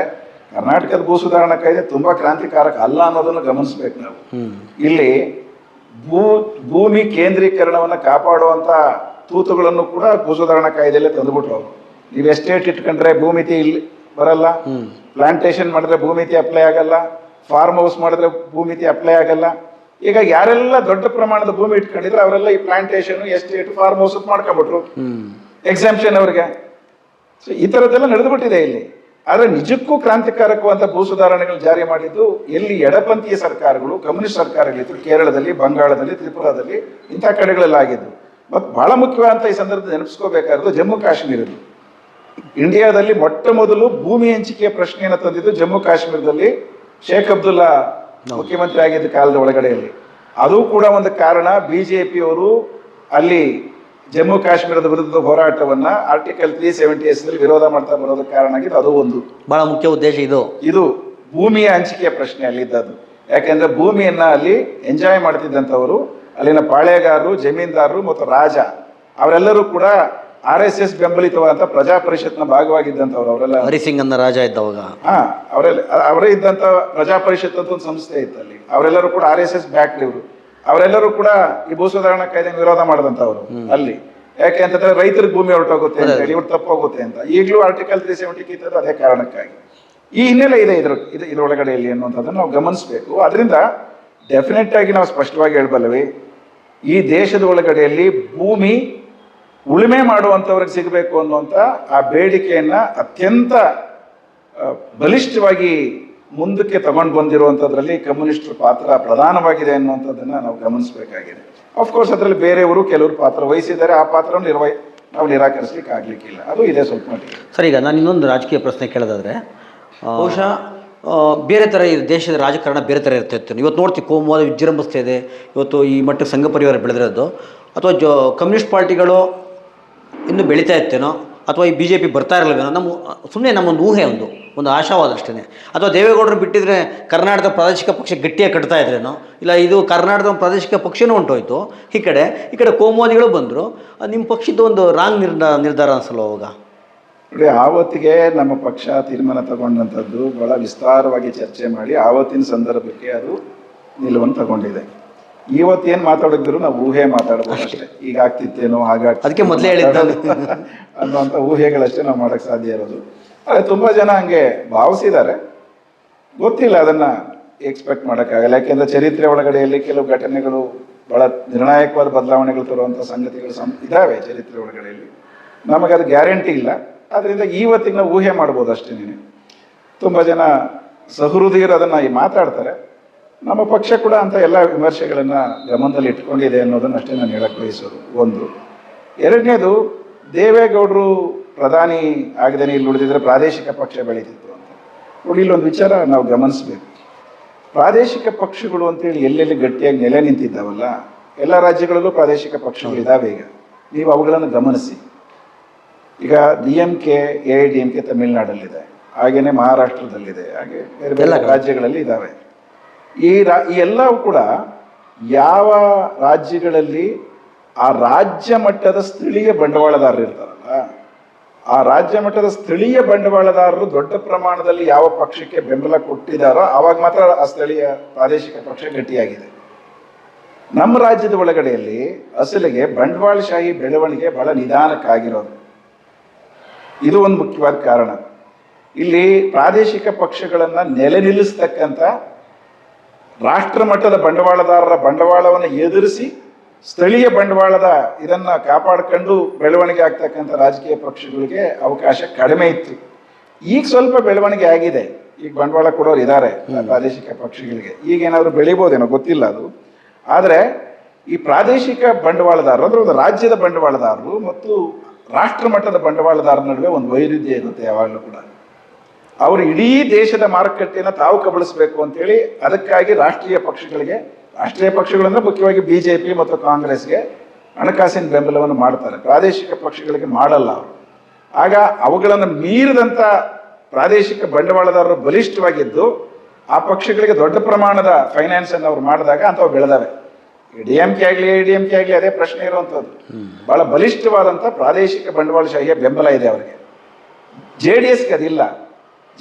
ಕರ್ನಾಟಕದ ಭೂ ಸುಧಾರಣಾ ಕಾಯ್ದೆ ತುಂಬಾ ಕ್ರಾಂತಿಕಾರಕ ಅಲ್ಲ ಅನ್ನೋದನ್ನು ಗಮನಿಸ್ಬೇಕು ನಾವು. ಇಲ್ಲಿ ಭೂ ಭೂಮಿ ಕೇಂದ್ರೀಕರಣವನ್ನು ಕಾಪಾಡುವಂಥ ತೂತುಗಳನ್ನು ಕೂಡ ಭೂ ಸುಧಾರಣಾ ಕಾಯ್ದೆಯಲ್ಲೇ ತಂದುಬಿಟ್ರು ಅವರು. ನೀವು ಎಸ್ಟೇಟ್ ಇಟ್ಕೊಂಡ್ರೆ ಭೂಮಿತಿ ಇಲ್ಲಿ ಬರಲ್ಲ. ಪ್ಲಾಂಟೇಶನ್ ಮಾಡಿದ್ರೆ ಭೂಮಿತಿ ಅಪ್ಲೈ ಆಗಲ್ಲ. ಫಾರ್ಮ್ ಹೌಸ್ ಮಾಡಿದ್ರೆ ಭೂಮಿತಿ ಅಪ್ಲೈ ಆಗಲ್ಲ. ಈಗ ಯಾರೆಲ್ಲ ದೊಡ್ಡ ಪ್ರಮಾಣದ ಭೂಮಿ ಇಟ್ಕೊಂಡಿದ್ರೆ ಅವರೆಲ್ಲ ಈ ಪ್ಲಾಂಟೇಶನ್ ಎಸ್ಟೇಟ್ ಫಾರ್ಮ್ ಹೌಸ್ ಮಾಡ್ಕೊಂಡ್ಬಿಟ್ರು. ಎಕ್ಸಾಮ್ಷನ್ ಅವ್ರಿಗೆ. ಸೊ ಈ ಥರದ್ದೆಲ್ಲ ನಡೆದುಬಿಟ್ಟಿದೆ ಇಲ್ಲಿ. ಆದರೆ ನಿಜಕ್ಕೂ ಕ್ರಾಂತಿಕಾರಕವಾದ ಭೂ ಸುಧಾರಣೆಗಳು ಜಾರಿ ಮಾಡಿದ್ದು ಎಲ್ಲಿ ಎಡಪಂಥೀಯ ಸರ್ಕಾರಗಳು ಕಮ್ಯುನಿಸ್ಟ್ ಸರ್ಕಾರಗಳಿತ್ತು ಕೇರಳದಲ್ಲಿ ಬಂಗಾಳದಲ್ಲಿ ತ್ರಿಪುರಾದಲ್ಲಿ ಇಂಥ ಕಡೆಗಳಲ್ಲಿ ಆಗಿದ್ದು. ಮತ್ತು ಬಹಳ ಮುಖ್ಯವಾದಂಥ ಈ ಸಂದರ್ಭದಲ್ಲಿ ನೆನಪಿಸ್ಕೋಬೇಕಾದ್ದು ಜಮ್ಮು ಕಾಶ್ಮೀರದ್ದು. ಇಂಡಿಯಾದಲ್ಲಿ ಮೊಟ್ಟ ಮೊದಲು ಭೂಮಿ ಹಂಚಿಕೆಯ ಪ್ರಶ್ನೆಯನ್ನು ತಂದಿದ್ದು ಜಮ್ಮು ಕಾಶ್ಮೀರದಲ್ಲಿ ಶೇಖ್ ಅಬ್ದುಲ್ಲಾ ಮುಖ್ಯಮಂತ್ರಿ ಆಗಿದ್ದ ಕಾಲದ ಒಳಗಡೆಯಲ್ಲಿ. ಅದು ಕೂಡ ಒಂದು ಕಾರಣ ಬಿಜೆಪಿಯವರು ಅಲ್ಲಿ ಜಮ್ಮು ಕಾಶ್ಮೀರದ ವಿರುದ್ಧದ ಹೋರಾಟವನ್ನ ಆರ್ಟಿಕಲ್ ತ್ರೀ ಸೆವೆಂಟಿ ಎಸ್ನಲ್ಲಿ ವಿರೋಧ ಮಾಡ್ತಾ ಬರೋದಕ್ಕೆ ಕಾರಣ ಆಗಿದ್ದು ಅದು ಒಂದು. ಬಹಳ ಮುಖ್ಯ ಉದ್ದೇಶ ಇದು. ಇದು ಭೂಮಿಯ ಹಂಚಿಕೆಯ ಪ್ರಶ್ನೆ ಅಲ್ಲಿದ್ದದ್ದು. ಯಾಕೆಂದ್ರೆ ಭೂಮಿಯನ್ನ ಅಲ್ಲಿ ಎಂಜಾಯ್ ಮಾಡ್ತಿದ್ದಂಥವರು ಅಲ್ಲಿನ ಪಾಳೆಗಾರರು ಜಮೀನ್ದಾರರು ಮತ್ತು ರಾಜ ಅವರೆಲ್ಲರೂ ಕೂಡ ಆರ್ ಎಸ್ ಎಸ್ ಬೆಂಬಲಿತವಾದ ಪ್ರಜಾ ಪರಿಷತ್ನ ಭಾಗವಾಗಿದ್ದಂಥವ್ರು ಅವರೆಲ್ಲ. ಹರಿಸಿಂಗ್ ಅನ್ನ ರಾಜ ಇದ್ದವಾಗ. ಹಾ ಅವರೆಲ್ಲ ಅವರೇ ಇದ್ದಂತ ಪ್ರಜಾ ಪರಿಷತ್ ಅಂತ ಒಂದು ಸಂಸ್ಥೆ ಇತ್ತು ಅಲ್ಲಿ. ಅವರೆಲ್ಲರೂ ಕೂಡ ಆರ್ ಎಸ್ ಎಸ್ ಬ್ಯಾಕ್ ಇವರು. ಅವರೆಲ್ಲರೂ ಕೂಡ ಈ ಭೂ ಸುಧಾರಣಾ ಕಾಯ್ದೆ ವಿರೋಧ ಮಾಡಿದಂತವ್ರು ಅಲ್ಲಿ. ಯಾಕೆ ಅಂತಂದ್ರೆ ರೈತರ ಭೂಮಿ ಹೊರಟೋಗುತ್ತೆ ಅಂತ ಹೇಳಿ ಇವ್ರು ತಪ್ಪೋಗುತ್ತೆ ಅಂತ. ಈಗಲೂ ಆರ್ಟಿಕಲ್ ತ್ರೀ ಸೆವೆಂಟಿ ಕಿತ್ತದ್ದು ಅದೇ ಕಾರಣಕ್ಕಾಗಿ. ಈ ಹಿನ್ನೆಲೆ ಇದೆ ಇದ್ರ ಇದು ಇದ್ರೊಳಗಡೆಯಲ್ಲಿ ಅನ್ನುವಂಥದ್ದನ್ನು ನಾವು ಗಮನಿಸಬೇಕು. ಅದರಿಂದ ಡೆಫಿನೆಟ್ ಆಗಿ ನಾವು ಸ್ಪಷ್ಟವಾಗಿ ಹೇಳ್ಬಲ್ಲವಿ ಈ ದೇಶದ ಒಳಗಡೆಯಲ್ಲಿ ಭೂಮಿ ಉಳುಮೆ ಮಾಡುವಂಥವ್ರಿಗೆ ಸಿಗಬೇಕು ಅನ್ನುವಂಥ ಆ ಬೇಡಿಕೆಯನ್ನ ಅತ್ಯಂತ ಬಲಿಷ್ಠವಾಗಿ ಮುಂದಕ್ಕೆ ತಗೊಂಡು ಬಂದಿರುವಂಥದ್ರಲ್ಲಿ ಕಮ್ಯುನಿಸ್ಟ್ರ ಪಾತ್ರ ಪ್ರಧಾನವಾಗಿದೆ ಅನ್ನುವಂಥದ್ದನ್ನ ನಾವು ಗಮನಿಸಬೇಕಾಗಿದೆ. ಅಫ್ಕೋರ್ಸ್ ಅದರಲ್ಲಿ ಬೇರೆಯವರು ಕೆಲವರು ಪಾತ್ರ ವಹಿಸಿದ್ದಾರೆ. ಆ ಪಾತ್ರವನ್ನು ನಿರ್ವಹ ನಾವು ನಿರಾಕರಿಸ್ಲಿಕ್ಕೆ ಆಗ್ಲಿಕ್ಕಿಲ್ಲ. ಅದು ಇದೆ ಸ್ವಲ್ಪ ಮಟ್ಟಿಗೆ. ಸರ್ ಈಗ ನಾನು ಇನ್ನೊಂದು ರಾಜಕೀಯ ಪ್ರಶ್ನೆ ಕೇಳೋದಾದ್ರೆ ಬಹುಶಃ ಬೇರೆ ಥರ ಈ ದೇಶದ ರಾಜಕಾರಣ ಬೇರೆ ಥರ ಇರ್ತಿತ್ತು ಇವತ್ತು ನೋಡ್ತೀವಿ ಕೋಮುವಾದ ವಿಜೃಂಭಿಸ್ತಾ ಇದೆ. ಇವತ್ತು ಈ ಮಟ್ಟಕ್ಕೆ ಸಂಘ ಪರಿವಾರ ಬೆಳೆದಿರೋದು. ಅಥವಾ ಜೊ ಕಮ್ಯುನಿಸ್ಟ್ ಪಾರ್ಟಿಗಳು ಇನ್ನೂ ಬೆಳೀತಾ ಇತ್ತೇನೋ? ಅಥವಾ ಈ ಬಿ ಜೆ ಪಿ ಬರ್ತಾ ಇರಲಿಲ್ಲ ನಮ್ಮ ಸುಮ್ಮನೆ ನಮ್ಮೊಂದು ಊಹೆ ಒಂದು ಒಂದು ಆಶಾವಾದ ಅಷ್ಟೇ ಅಥವಾ ದೇವೇಗೌಡರು ಬಿಟ್ಟಿದ್ರೆ ಕರ್ನಾಟಕದ ಪ್ರಾದೇಶಿಕ ಪಕ್ಷ ಗಟ್ಟಿಯಾಗಿ ಕಟ್ತಾ ಇದ್ರೇನೋ? ಇಲ್ಲ ಇದು ಕರ್ನಾಟಕದ ಪ್ರಾದೇಶಿಕ ಪಕ್ಷನೂ ಹೊಂಟೋಯ್ತು ಈ ಕಡೆ ಈ ಕಡೆ ಕೋಮುವಾದಿಗಳು ಬಂದರು. ನಿಮ್ಮ ಪಕ್ಷದ ಒಂದು ರಾಂಗ್ ನಿರ್ಧಾರ ನಿರ್ಧಾರ ಅನ್ಸಲ್ಲ ಅವಾಗ? ಆವತ್ತಿಗೆ ನಮ್ಮ ಪಕ್ಷ ತೀರ್ಮಾನ ತಗೊಂಡಂಥದ್ದು ಬಹಳ ವಿಸ್ತಾರವಾಗಿ ಚರ್ಚೆ ಮಾಡಿ, ಆವತ್ತಿನ ಸಂದರ್ಭಕ್ಕೆ ಅದು ನಿಲುವನ್ನು ತಗೊಂಡಿದೆ. ಇವತ್ತೇನು ಮಾತಾಡಿದ್ರು ನಾವು ಊಹೆ ಮಾತಾಡ್ಬೋದು ಅಷ್ಟೇ. ಈಗ ಆಗ್ತಿತ್ತೇನೋ ಹಾಗಾಗಿ ಅದಕ್ಕೆ ಮೊದಲೇ ಹೇಳಿದ್ದು ನಾನು. ಅನ್ನುವಂಥ ಊಹೆಗಳಷ್ಟೇ ನಾವು ಮಾಡಕ್ ಸಾಧ್ಯ ಇರೋದು. ಆದರೆ ತುಂಬಾ ಜನ ಹಂಗೆ ಭಾವಿಸಿದ್ದಾರೆ. ಗೊತ್ತಿಲ್ಲ ಅದನ್ನ ಎಕ್ಸ್ಪೆಕ್ಟ್ ಮಾಡೋಕ್ಕಾಗಲ್ಲ. ಯಾಕೆಂದ್ರೆ ಚರಿತ್ರೆ ಒಳಗಡೆಯಲ್ಲಿ ಕೆಲವು ಘಟನೆಗಳು ಬಹಳ ನಿರ್ಣಾಯಕವಾದ ಬದಲಾವಣೆಗಳು ತರುವಂಥ ಸಂಗತಿಗಳು ಸಂ ಇದ್ದಾವೆ ಚರಿತ್ರೆ ಒಳಗಡೆಯಲ್ಲಿ ನಮಗೆ ಅದು ಗ್ಯಾರಂಟಿ ಇಲ್ಲ. ಆದ್ದರಿಂದ ಇವತ್ತಿಗೆ ನಾವು ಊಹೆ ಮಾಡ್ಬೋದು ಅಷ್ಟೇ ನೀನು. ತುಂಬ ಜನ ಸಹೃದಯರು ಅದನ್ನ ಈ ಮಾತಾಡ್ತಾರೆ. ನಮ್ಮ ಪಕ್ಷ ಕೂಡ ಅಂತ ಎಲ್ಲ ವಿಮರ್ಶೆಗಳನ್ನ ಗಮನದಲ್ಲಿ ಇಟ್ಕೊಂಡಿದೆ ಅನ್ನೋದನ್ನು ಅಷ್ಟೇ ನಾನು ಹೇಳಕ್ ಬಯಸೋದು. ಒಂದು. ಎರಡನೇದು ದೇವೇಗೌಡರು ಪ್ರಧಾನಿ ಆಗದೇನೆ ಇಲ್ಲಿ ಉಳಿದಿದ್ರೆ ಪ್ರಾದೇಶಿಕ ಪಕ್ಷ ಬೆಳೀತಿತ್ತು ಅಂತ. ನೋಡಿ ಇಲ್ಲೊಂದು ವಿಚಾರ ನಾವು ಗಮನಿಸಬೇಕು. ಪ್ರಾದೇಶಿಕ ಪಕ್ಷಗಳು ಅಂತೇಳಿ ಎಲ್ಲೆಲ್ಲಿ ಗಟ್ಟಿಯಾಗಿ ನೆಲೆ ನಿಂತಿದ್ದಾವಲ್ಲ ಎಲ್ಲ ರಾಜ್ಯಗಳಲ್ಲೂ ಪ್ರಾದೇಶಿಕ ಪಕ್ಷಗಳು ಇದಾವೆ ಈಗ. ನೀವು ಅವುಗಳನ್ನು ಗಮನಿಸಿ. ಈಗ D M K A I D M K ತಮಿಳುನಾಡಲ್ಲಿದೆ. ಹಾಗೆಯೇ ಮಹಾರಾಷ್ಟ್ರದಲ್ಲಿದೆ. ಹಾಗೆ ಬೇರೆ ಬೇರೆ ರಾಜ್ಯಗಳಲ್ಲಿ ಇದ್ದಾವೆ ಈ ರಾ, ಈ ಎಲ್ಲವೂ ಕೂಡ ಯಾವ ರಾಜ್ಯಗಳಲ್ಲಿ ಆ ರಾಜ್ಯ ಮಟ್ಟದ ಸ್ಥಳೀಯ ಬಂಡವಾಳದಾರರು ಇರ್ತಾರಲ್ಲ, ಆ ರಾಜ್ಯ ಮಟ್ಟದ ಸ್ಥಳೀಯ ಬಂಡವಾಳದಾರರು ದೊಡ್ಡ ಪ್ರಮಾಣದಲ್ಲಿ ಯಾವ ಪಕ್ಷಕ್ಕೆ ಬೆಂಬಲ ಕೊಟ್ಟಿದ್ದಾರೋ ಆವಾಗ ಮಾತ್ರ ಆ ಸ್ಥಳೀಯ ಪ್ರಾದೇಶಿಕ ಪಕ್ಷ ಗಟ್ಟಿಯಾಗಿದೆ. ನಮ್ಮ ರಾಜ್ಯದ ಒಳಗಡೆಯಲ್ಲಿ ಅಸಲಿಗೆ ಬಂಡವಾಳಶಾಹಿ ಬೆಳವಣಿಗೆ ಬಹಳ ನಿಧಾನಕ್ಕಾಗಿರೋದು. ಇದು ಒಂದು ಮುಖ್ಯವಾದ ಕಾರಣ. ಇಲ್ಲಿ ಪ್ರಾದೇಶಿಕ ಪಕ್ಷಗಳನ್ನು ನೆಲೆ ನಿಲ್ಲಿಸ್ತಕ್ಕಂಥ ರಾಷ್ಟ್ರ ಮಟ್ಟದ ಬಂಡವಾಳದಾರರ ಬಂಡವಾಳವನ್ನು ಎದುರಿಸಿ ಸ್ಥಳೀಯ ಬಂಡವಾಳದ ಇದನ್ನು ಕಾಪಾಡಿಕೊಂಡು ಬೆಳವಣಿಗೆ ಆಗ್ತಕ್ಕಂಥ ರಾಜಕೀಯ ಪಕ್ಷಗಳಿಗೆ ಅವಕಾಶ ಕಡಿಮೆ ಇತ್ತು. ಈಗ ಸ್ವಲ್ಪ ಬೆಳವಣಿಗೆ ಆಗಿದೆ. ಈಗ ಬಂಡವಾಳ ಕೊಡೋರು ಇದ್ದಾರೆ ಪ್ರಾದೇಶಿಕ ಪಕ್ಷಗಳಿಗೆ. ಈಗ ಏನಾದ್ರು ಬೆಳಿಬೋದೇನೋ ಗೊತ್ತಿಲ್ಲ ಅದು. ಆದರೆ ಈ ಪ್ರಾದೇಶಿಕ ಬಂಡವಾಳದಾರರು ಅಂದ್ರೆ ಒಂದು ರಾಜ್ಯದ ಬಂಡವಾಳದಾರರು ಮತ್ತು ರಾಷ್ಟ್ರ ಮಟ್ಟದ ಬಂಡವಾಳದಾರರ ನಡುವೆ ಒಂದು ವೈರುಧ್ಯ ಇರುತ್ತೆ ಯಾವಾಗಲೂ ಕೂಡ. ಅವರು ಇಡೀ ದೇಶದ ಮಾರುಕಟ್ಟೆಯನ್ನು ತಾವು ಕಬಳಿಸಬೇಕು ಅಂತೇಳಿ ಅದಕ್ಕಾಗಿ ರಾಷ್ಟ್ರೀಯ ಪಕ್ಷಗಳಿಗೆ, ರಾಷ್ಟ್ರೀಯ ಪಕ್ಷಗಳಂದ್ರೆ ಮುಖ್ಯವಾಗಿ ಬಿಜೆಪಿ ಮತ್ತು ಕಾಂಗ್ರೆಸ್ಗೆ ಹಣಕಾಸಿನ ಬೆಂಬಲವನ್ನು ಮಾಡ್ತಾರೆ. ಪ್ರಾದೇಶಿಕ ಪಕ್ಷಗಳಿಗೆ ಮಾಡಲ್ಲ ಅವರು. ಆಗ ಅವುಗಳನ್ನು ಮೀರಿದಂಥ ಪ್ರಾದೇಶಿಕ ಬಂಡವಾಳದಾರರು ಬಲಿಷ್ಠವಾಗಿದ್ದು ಆ ಪಕ್ಷಗಳಿಗೆ ದೊಡ್ಡ ಪ್ರಮಾಣದ ಫೈನಾನ್ಸ್ ಅನ್ನು ಅವ್ರು ಮಾಡಿದಾಗ ಅಂಥವು ಬೆಳೆದಾವೆ. ಡಿ ಎಂ ಕೆ ಆಗಲಿ ಡಿ ಎಂ ಕೆ ಆಗಲಿ ಅದೇ ಪ್ರಶ್ನೆ ಇರುವಂಥದ್ದು. ಬಹಳ ಬಲಿಷ್ಠವಾದಂಥ ಪ್ರಾದೇಶಿಕ ಬಂಡವಾಳಶಾಹಿಯ ಬೆಂಬಲ ಇದೆ ಅವರಿಗೆ. ಜೆ ಡಿ ಎಸ್ಗೆ ಅದಿಲ್ಲ.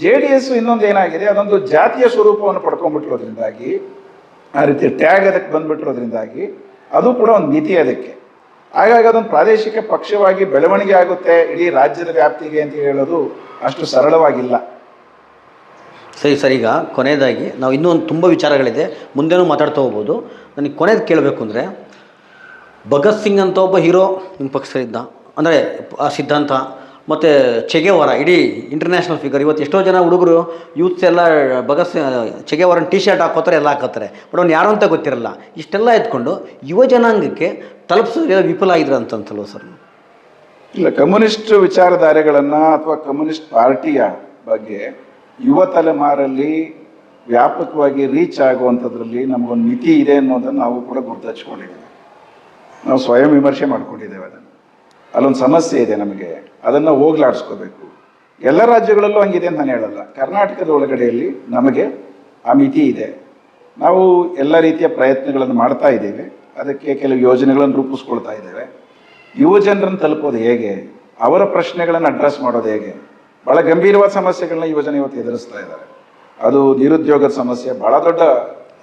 ಜೆ ಡಿ ಎಸ್ ಇನ್ನೊಂದು ಏನಾಗಿದೆ, ಅದೊಂದು ಜಾತಿಯ ಸ್ವರೂಪವನ್ನು ಪಡ್ಕೊಂಡ್ಬಿಟ್ಟಿರೋದ್ರಿಂದಾಗಿ, ಆ ರೀತಿ ಟ್ಯಾಗ್ ಅದಕ್ಕೆ ಬಂದ್ಬಿಟ್ಟಿರೋದ್ರಿಂದಾಗಿ, ಅದು ಕೂಡ ಒಂದು ಮಿತಿ ಅದಕ್ಕೆ. ಹಾಗಾಗಿ ಅದೊಂದು ಪ್ರಾದೇಶಿಕ ಪಕ್ಷವಾಗಿ ಬೆಳವಣಿಗೆ ಆಗುತ್ತೆ, ಇಡೀ ರಾಜ್ಯದ ವ್ಯಾಪ್ತಿಗೆ ಅಂತ ಹೇಳೋದು ಅಷ್ಟು ಸರಳವಾಗಿಲ್ಲ. ಸರಿ, ಸರ್, ಈಗ ಕೊನೆಯದಾಗಿ ನಾವು ಇನ್ನೂ ಒಂದು ತುಂಬ ವಿಚಾರಗಳಿದೆ, ಮುಂದೆನೂ ಮಾತಾಡ್ತಾ ಹೋಗ್ಬೋದು. ನನಗೆ ಕೊನೆಯದು ಕೇಳಬೇಕು ಅಂದರೆ, ಭಗತ್ ಸಿಂಗ್ ಅಂತ ಒಬ್ಬ ಹೀರೋ ನಿಮ್ಮ ಪಕ್ಷದಲ್ಲಿದ್ದ, ಅಂದರೆ ಆ ಸಿದ್ಧಾಂತ ಮತ್ತು ಚೆಗೆವರ, ಇಡೀ ಇಂಟರ್ನ್ಯಾಷನಲ್ ಫಿಗರ್ ಇವತ್ತು ಎಷ್ಟೋ ಜನ ಹುಡುಗರು ಯೂತ್ಸ್ ಎಲ್ಲ ಭಗತ್ ಚೆಗೆವರನ ಟಿ ಶರ್ಟ್ ಹಾಕೋತಾರೆ, ಎಲ್ಲ ಹಾಕೋತಾರೆ. ಬಟ್ ಅವ್ನು ಯಾರು ಅಂತ ಗೊತ್ತಿರಲ್ಲ. ಇಷ್ಟೆಲ್ಲ ಎತ್ಕೊಂಡು ಯುವ ಜನಾಂಗಕ್ಕೆ ತಲುಪಿಸೋದ್ರಲ್ಲಿ ವಿಫಲ ಆಗಿದ್ರು ಅಂತಂತಲ್ವ ಸರ್? ಇಲ್ಲ, ಕಮ್ಯುನಿಸ್ಟ್ ವಿಚಾರಧಾರೆಗಳನ್ನು ಅಥವಾ ಕಮ್ಯುನಿಸ್ಟ್ ಪಾರ್ಟಿಯ ಬಗ್ಗೆ ಯುವ ತಲೆಮಾರಲ್ಲಿ ವ್ಯಾಪಕವಾಗಿ ರೀಚ್ ಆಗುವಂಥದ್ರಲ್ಲಿ ನಮಗೊಂದು ಮಿತಿ ಇದೆ ಅನ್ನೋದನ್ನು ನಾವು ಕೂಡ ಗುರುತಿಸ್ಕೊಂಡಿದ್ದೇವೆ. ನಾವು ಸ್ವಯಂ ವಿಮರ್ಶೆ ಮಾಡಿಕೊಂಡಿದ್ದೇವೆ ಅದನ್ನು. ಅಲ್ಲೊಂದು ಸಮಸ್ಯೆ ಇದೆ ನಮಗೆ. ಅದನ್ನು ಹೋಗ್ಲಾಡಿಸ್ಕೋಬೇಕು. ಎಲ್ಲ ರಾಜ್ಯಗಳಲ್ಲೂ ಹಂಗಿದೆ ಅಂತ ನಾನು ಹೇಳಲ್ಲ. ಕರ್ನಾಟಕದ ಒಳಗಡೆಯಲ್ಲಿ ನಮಗೆ ಆ ಮಿತಿ ಇದೆ. ನಾವು ಎಲ್ಲ ರೀತಿಯ ಪ್ರಯತ್ನಗಳನ್ನು ಮಾಡ್ತಾ ಇದ್ದೇವೆ. ಅದಕ್ಕೆ ಕೆಲವು ಯೋಜನೆಗಳನ್ನು ರೂಪಿಸ್ಕೊಳ್ತಾ ಇದ್ದೇವೆ. ಯುವ ಜನರನ್ನು ತಲುಪೋದು ಹೇಗೆ? ಅವರ ಪ್ರಶ್ನೆಗಳನ್ನು ಅಡ್ರೆಸ್ ಮಾಡೋದು ಹೇಗೆ? ಬಹಳ ಗಂಭೀರವಾದ ಸಮಸ್ಯೆಗಳನ್ನ ಯುವ ಜನ ಇವತ್ತು ಎದುರಿಸ್ತಾ ಇದ್ದಾರೆ. ಅದು ನಿರುದ್ಯೋಗದ ಸಮಸ್ಯೆ, ಬಹಳ ದೊಡ್ಡ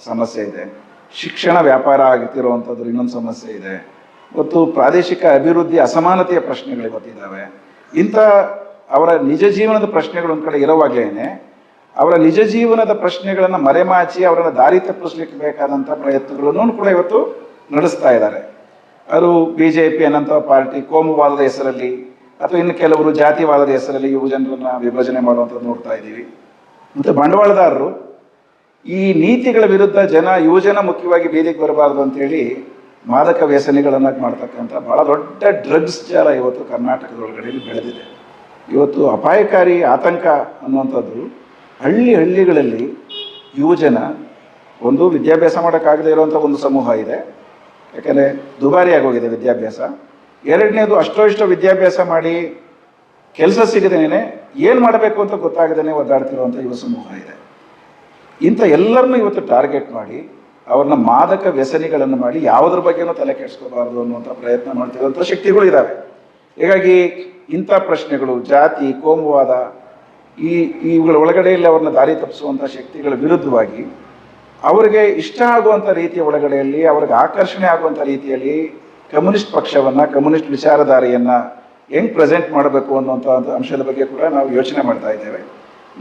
ಸಮಸ್ಯೆ ಇದೆ. ಶಿಕ್ಷಣ ವ್ಯಾಪಾರ ಆಗುತ್ತಿರುವಂಥದ್ದು ಇನ್ನೊಂದು ಸಮಸ್ಯೆ ಇದೆ. ಮತ್ತು ಪ್ರಾದೇಶಿಕ ಅಭಿವೃದ್ಧಿ ಅಸಮಾನತೆಯ ಪ್ರಶ್ನೆಗಳು ಗೊತ್ತಿದ್ದಾವೆ. ಇಂಥ ಅವರ ನಿಜ ಜೀವನದ ಪ್ರಶ್ನೆಗಳು ಒಂದು ಕಡೆ ಇರುವಾಗಲೇನೆ, ಅವರ ನಿಜ ಜೀವನದ ಪ್ರಶ್ನೆಗಳನ್ನು ಮರೆಮಾಚಿ ಅವರನ್ನು ದಾರಿ ತಪ್ಪಿಸ್ಲಿಕ್ಕೆ ಬೇಕಾದಂಥ ಪ್ರಯತ್ನಗಳನ್ನು ಕೂಡ ಇವತ್ತು ನಡೆಸ್ತಾ ಇದ್ದಾರೆ. ಅವರು ಬಿ ಜೆ ಪಿ ಅನ್ನಂಥ ಪಾರ್ಟಿ ಕೋಮುವಾದದ ಹೆಸರಲ್ಲಿ ಅಥವಾ ಇನ್ನು ಕೆಲವರು ಜಾತಿವಾದದ ಹೆಸರಲ್ಲಿ ಯುವ ಜನರನ್ನ ವಿಭಜನೆ ಮಾಡುವಂಥದ್ದು ನೋಡ್ತಾ ಇದ್ದೀವಿ. ಮತ್ತು ಬಂಡವಾಳದಾರರು ಈ ನೀತಿಗಳ ವಿರುದ್ಧ ಜನ, ಯುವಜನ ಮುಖ್ಯವಾಗಿ ಬೀದಿಗೆ ಬರಬಾರ್ದು ಅಂತೇಳಿ ಮಾದಕ ವ್ಯಸನಿಗಳನ್ನ ಮಾಡ್ತಕ್ಕಂಥ ಬಹಳ ದೊಡ್ಡ ಡ್ರಗ್ಸ್ ಜಾಲ ಇವತ್ತು ಕರ್ನಾಟಕದ ಒಳಗಡೆಯಲ್ಲಿ ಬೆಳೆದಿದೆ. ಇವತ್ತು ಅಪಾಯಕಾರಿ ಆತಂಕ ಅನ್ನುವಂಥದ್ದು ಹಳ್ಳಿ ಹಳ್ಳಿಗಳಲ್ಲಿ ಯುವಜನ ಒಂದು ವಿದ್ಯಾಭ್ಯಾಸ ಮಾಡೋಕ್ಕಾಗದೇ ಇರುವಂಥ ಒಂದು ಸಮೂಹ ಇದೆ. ಯಾಕೆಂದರೆ ದುಬಾರಿ ಆಗೋಗಿದೆ ವಿದ್ಯಾಭ್ಯಾಸ. ಎರಡನೇದು ಅಷ್ಟೋ ಇಷ್ಟೋ ವಿದ್ಯಾಭ್ಯಾಸ ಮಾಡಿ ಕೆಲಸ ಸಿಗದೇನೆ ಏನು ಮಾಡಬೇಕು ಅಂತ ಗೊತ್ತಾಗದೇನೆ ಒದ್ದಾಡ್ತಿರುವಂಥ ಯುವ ಸಮೂಹ ಇದೆ. ಇಂಥ ಎಲ್ಲರನ್ನೂ ಇವತ್ತು ಟಾರ್ಗೆಟ್ ಮಾಡಿ ಅವ್ರನ್ನ ಮಾದಕ ವ್ಯಸನಿಗಳನ್ನು ಮಾಡಿ ಯಾವುದ್ರ ಬಗ್ಗೆನೂ ತಲೆ ಕೆಡಿಸ್ಕೋಬಾರ್ದು ಅನ್ನುವಂಥ ಪ್ರಯತ್ನ ಮಾಡ್ತಿರುವಂಥ ಶಕ್ತಿಗಳು ಇದ್ದಾವೆ ಹೀಗಾಗಿ ಇಂಥ ಪ್ರಶ್ನೆಗಳು, ಜಾತಿ, ಕೋಮುವಾದ, ಈ, ಇವುಗಳ ಒಳಗಡೆಯಲ್ಲಿ ಅವ್ರನ್ನ ದಾರಿ ತಪ್ಪಿಸುವಂಥ ಶಕ್ತಿಗಳ ವಿರುದ್ಧವಾಗಿ ಅವರಿಗೆ ಇಷ್ಟ ಆಗುವಂಥ ರೀತಿಯ ಒಳಗಡೆಯಲ್ಲಿ, ಅವ್ರಿಗೆ ಆಕರ್ಷಣೆ ಆಗುವಂಥ ರೀತಿಯಲ್ಲಿ ಕಮ್ಯುನಿಸ್ಟ್ ಪಕ್ಷವನ್ನ, ಕಮ್ಯುನಿಸ್ಟ್ ವಿಚಾರಧಾರೆಯನ್ನ ಹೆಂಗ್ ಪ್ರೆಸೆಂಟ್ ಮಾಡಬೇಕು ಅನ್ನುವಂಥ ಅಂಶದ ಬಗ್ಗೆ ಕೂಡ ನಾವು ಯೋಚನೆ ಮಾಡ್ತಾ ಇದ್ದೇವೆ.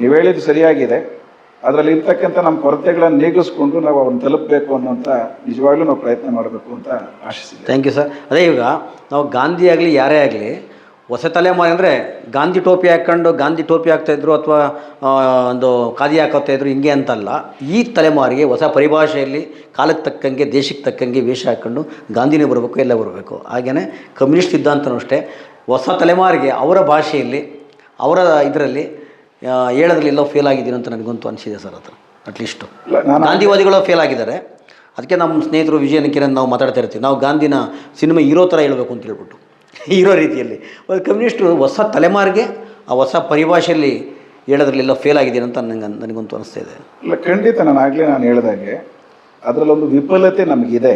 ನೀವು ಹೇಳಿದ್ದು ಸರಿಯಾಗಿದೆ. ಅದರಲ್ಲಿ ಇರ್ತಕ್ಕಂಥ ನಮ್ಮ ಕೊರತೆಗಳನ್ನು ನೀಗಿಸ್ಕೊಂಡು ನಾವು ಅವ್ರನ್ನ ತಲುಪಬೇಕು ಅನ್ನೋಂಥ ನಿಜವಾಗ್ಲೂ ನಾವು ಪ್ರಯತ್ನ ಮಾಡಬೇಕು ಅಂತ ಆಶಿಸ್ತೀವಿ ಥ್ಯಾಂಕ್ ಯು ಸರ್ ಅದೇ ಈಗ ನಾವು ಗಾಂಧಿ ಆಗಲಿ, ಯಾರೇ ಆಗಲಿ ಹೊಸ ತಲೆಮಾರಿ ಅಂದರೆ ಗಾಂಧಿ ಟೋಪಿ ಹಾಕ್ಕೊಂಡು ಗಾಂಧಿ ಟೋಪಿ ಹಾಕ್ತಾಯಿದ್ರು ಅಥವಾ ಒಂದು ಖಾದಿ ಹಾಕೋತಾ ಇದ್ರು ಹಿಂಗೆ ಅಂತಲ್ಲ, ಈ ತಲೆಮಾರಿಗೆ ಹೊಸ ಪರಿಭಾಷೆಯಲ್ಲಿ ಕಾಲಕ್ಕೆ ತಕ್ಕಂಗೆ, ದೇಶಕ್ಕೆ ತಕ್ಕಂಗೆ ವೇಷ ಹಾಕ್ಕೊಂಡು ಗಾಂಧಿನೇ ಬರಬೇಕು, ಎಲ್ಲ ಬರಬೇಕು. ಹಾಗೆಯೇ ಕಮ್ಯುನಿಸ್ಟ್ ಸಿದ್ಧಾಂತನೂ ಅಷ್ಟೇ, ಹೊಸ ತಲೆಮಾರಿಗೆ ಅವರ ಭಾಷೆಯಲ್ಲಿ, ಅವರ ಇದರಲ್ಲಿ ಹೇಳೋದ್ರಲ್ಲಿ ಎಲ್ಲೋ ಫೇಲ್ ಆಗಿದ್ದೀನಿ ಅಂತ ನನಗಂತೂ ಅನಿಸಿದೆ ಸರ್ ಹತ್ರ ಅಟ್ಲೀಸ್ಟು ಗಾಂಧಿವಾದಿಗಳು ಫೇಲ್ ಆಗಿದ್ದಾರೆ. ಅದಕ್ಕೆ ನಮ್ಮ ಸ್ನೇಹಿತರು ವಿಜಯನ ಕಿರಣ್ ನಾವು ಮಾತಾಡ್ತಾ ಇರ್ತೀವಿ. ನಾವು ಗಾಂಧಿನ ಸಿನಿಮಾ ಇರೋ ಥರ ಹೇಳ್ಬೇಕು ಅಂತ ಹೇಳ್ಬಿಟ್ಟು. ಇರೋ ರೀತಿಯಲ್ಲಿ. ಒಂದು ಕಮ್ಯುನಿಸ್ಟರು ಹೊಸ ತಲೆಮಾರಿಗೆ ಆ ಹೊಸ ಪರಿಭಾಷೆಯಲ್ಲಿ ಹೇಳೋದ್ರಲ್ಲೆಲ್ಲ ಫೇಲ್ ಆಗಿದ್ದೀನಿ ಅಂತ ನನಗೆ ನನಗಂತೂ ಅನಿಸ್ತಾ ಇದೆ. ಇಲ್ಲ ಖಂಡಿತ ನಾನು ಆಗಲೇ ನಾನು ಹೇಳಿದಾಗೆ ಅದರಲ್ಲೊಂದು ವಿಫಲತೆ ನಮಗಿದೆ.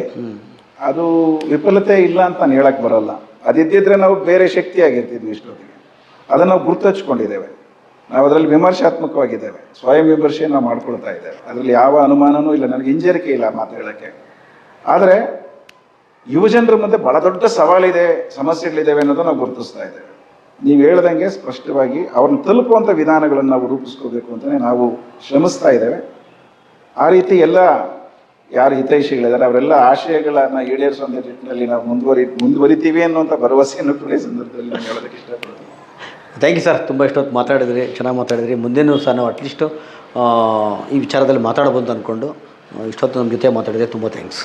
ಅದು ವಿಫಲತೆ ಇಲ್ಲ ಅಂತ ನಾನು ಹೇಳಕ್ಕೆ ಬರೋಲ್ಲ. ಅದಿದ್ದಿದ್ರೆ ನಾವು ಬೇರೆ ಶಕ್ತಿಯಾಗಿರ್ತಿದ್ವಿ ಇಷ್ಟೊತ್ತಿಗೆ. ಅದನ್ನು ನಾವು ಗುರುತಚ್ಕೊಂಡಿದ್ದೇವೆ ನಾವು ಅದರಲ್ಲಿ ವಿಮರ್ಶಾತ್ಮಕವಾಗಿದ್ದೇವೆ. ಸ್ವಯಂ ವಿಮರ್ಶೆ ನಾವು ಮಾಡ್ಕೊಳ್ತಾ ಇದ್ದೇವೆ. ಅದರಲ್ಲಿ ಯಾವ ಅನುಮಾನವೂ ಇಲ್ಲ. ನನಗೆ ಹಿಂಜರಿಕೆ ಇಲ್ಲ ಮಾತು ಹೇಳಕ್ಕೆ. ಆದರೆ ಯುವಜನರ ಮುಂದೆ ಬಹಳ ದೊಡ್ಡ ಸವಾಲಿದೆ ಸಮಸ್ಯೆಗಳಿದ್ದಾವೆ ಅನ್ನೋದು ನಾವು ಗುರುತಿಸ್ತಾ ಇದ್ದೇವೆ. ನೀವು ಹೇಳ್ದಂಗೆ ಸ್ಪಷ್ಟವಾಗಿ ಅವ್ರನ್ನ ತಲುಪುವಂಥ ವಿಧಾನಗಳನ್ನು ನಾವು ರೂಪಿಸ್ಕೋಬೇಕು ಅಂತಲೇ ನಾವು ಶ್ರಮಿಸ್ತಾ ಇದ್ದೇವೆ. ಆ ರೀತಿ ಎಲ್ಲ ಯಾರು ಹಿತೈಷಿಗಳಿದ್ದಾರೆ, ಅವರೆಲ್ಲ ಆಶಯಗಳನ್ನು ಈಡೇರಿಸುವಂಥ ನಿಟ್ಟಿನಲ್ಲಿ ನಾವು ಮುಂದುವರಿ, ಮುಂದುವರಿತೀವಿ ಅನ್ನುವಂಥ ಭರವಸೆಯನ್ನು ಕೂಡ ಸಂದರ್ಭದಲ್ಲಿ ನಾನು ಹೇಳೋದಕ್ಕೆ ಇಷ್ಟಪಡ್ತೀನಿ. ಥ್ಯಾಂಕ್ ಯು ಸರ್ ತುಂಬ ಇಷ್ಟೊತ್ತು ಮಾತಾಡಿದ್ರಿ, ಚೆನ್ನಾಗಿ ಮಾತಾಡಿದ್ರಿ. ಮುಂದೆನೂ ಸಹ ನಾವು ಅಟ್ಲೀಸ್ಟು ಈ ವಿಚಾರದಲ್ಲಿ ಮಾತಾಡ್ಬೋದು ಅಂದ್ಕೊಂಡು ಇಷ್ಟೊತ್ತು ನಮ್ಮ ಜೊತೆ ಮಾತಾಡಿದ್ರೆ ತುಂಬ ಥ್ಯಾಂಕ್ಸ್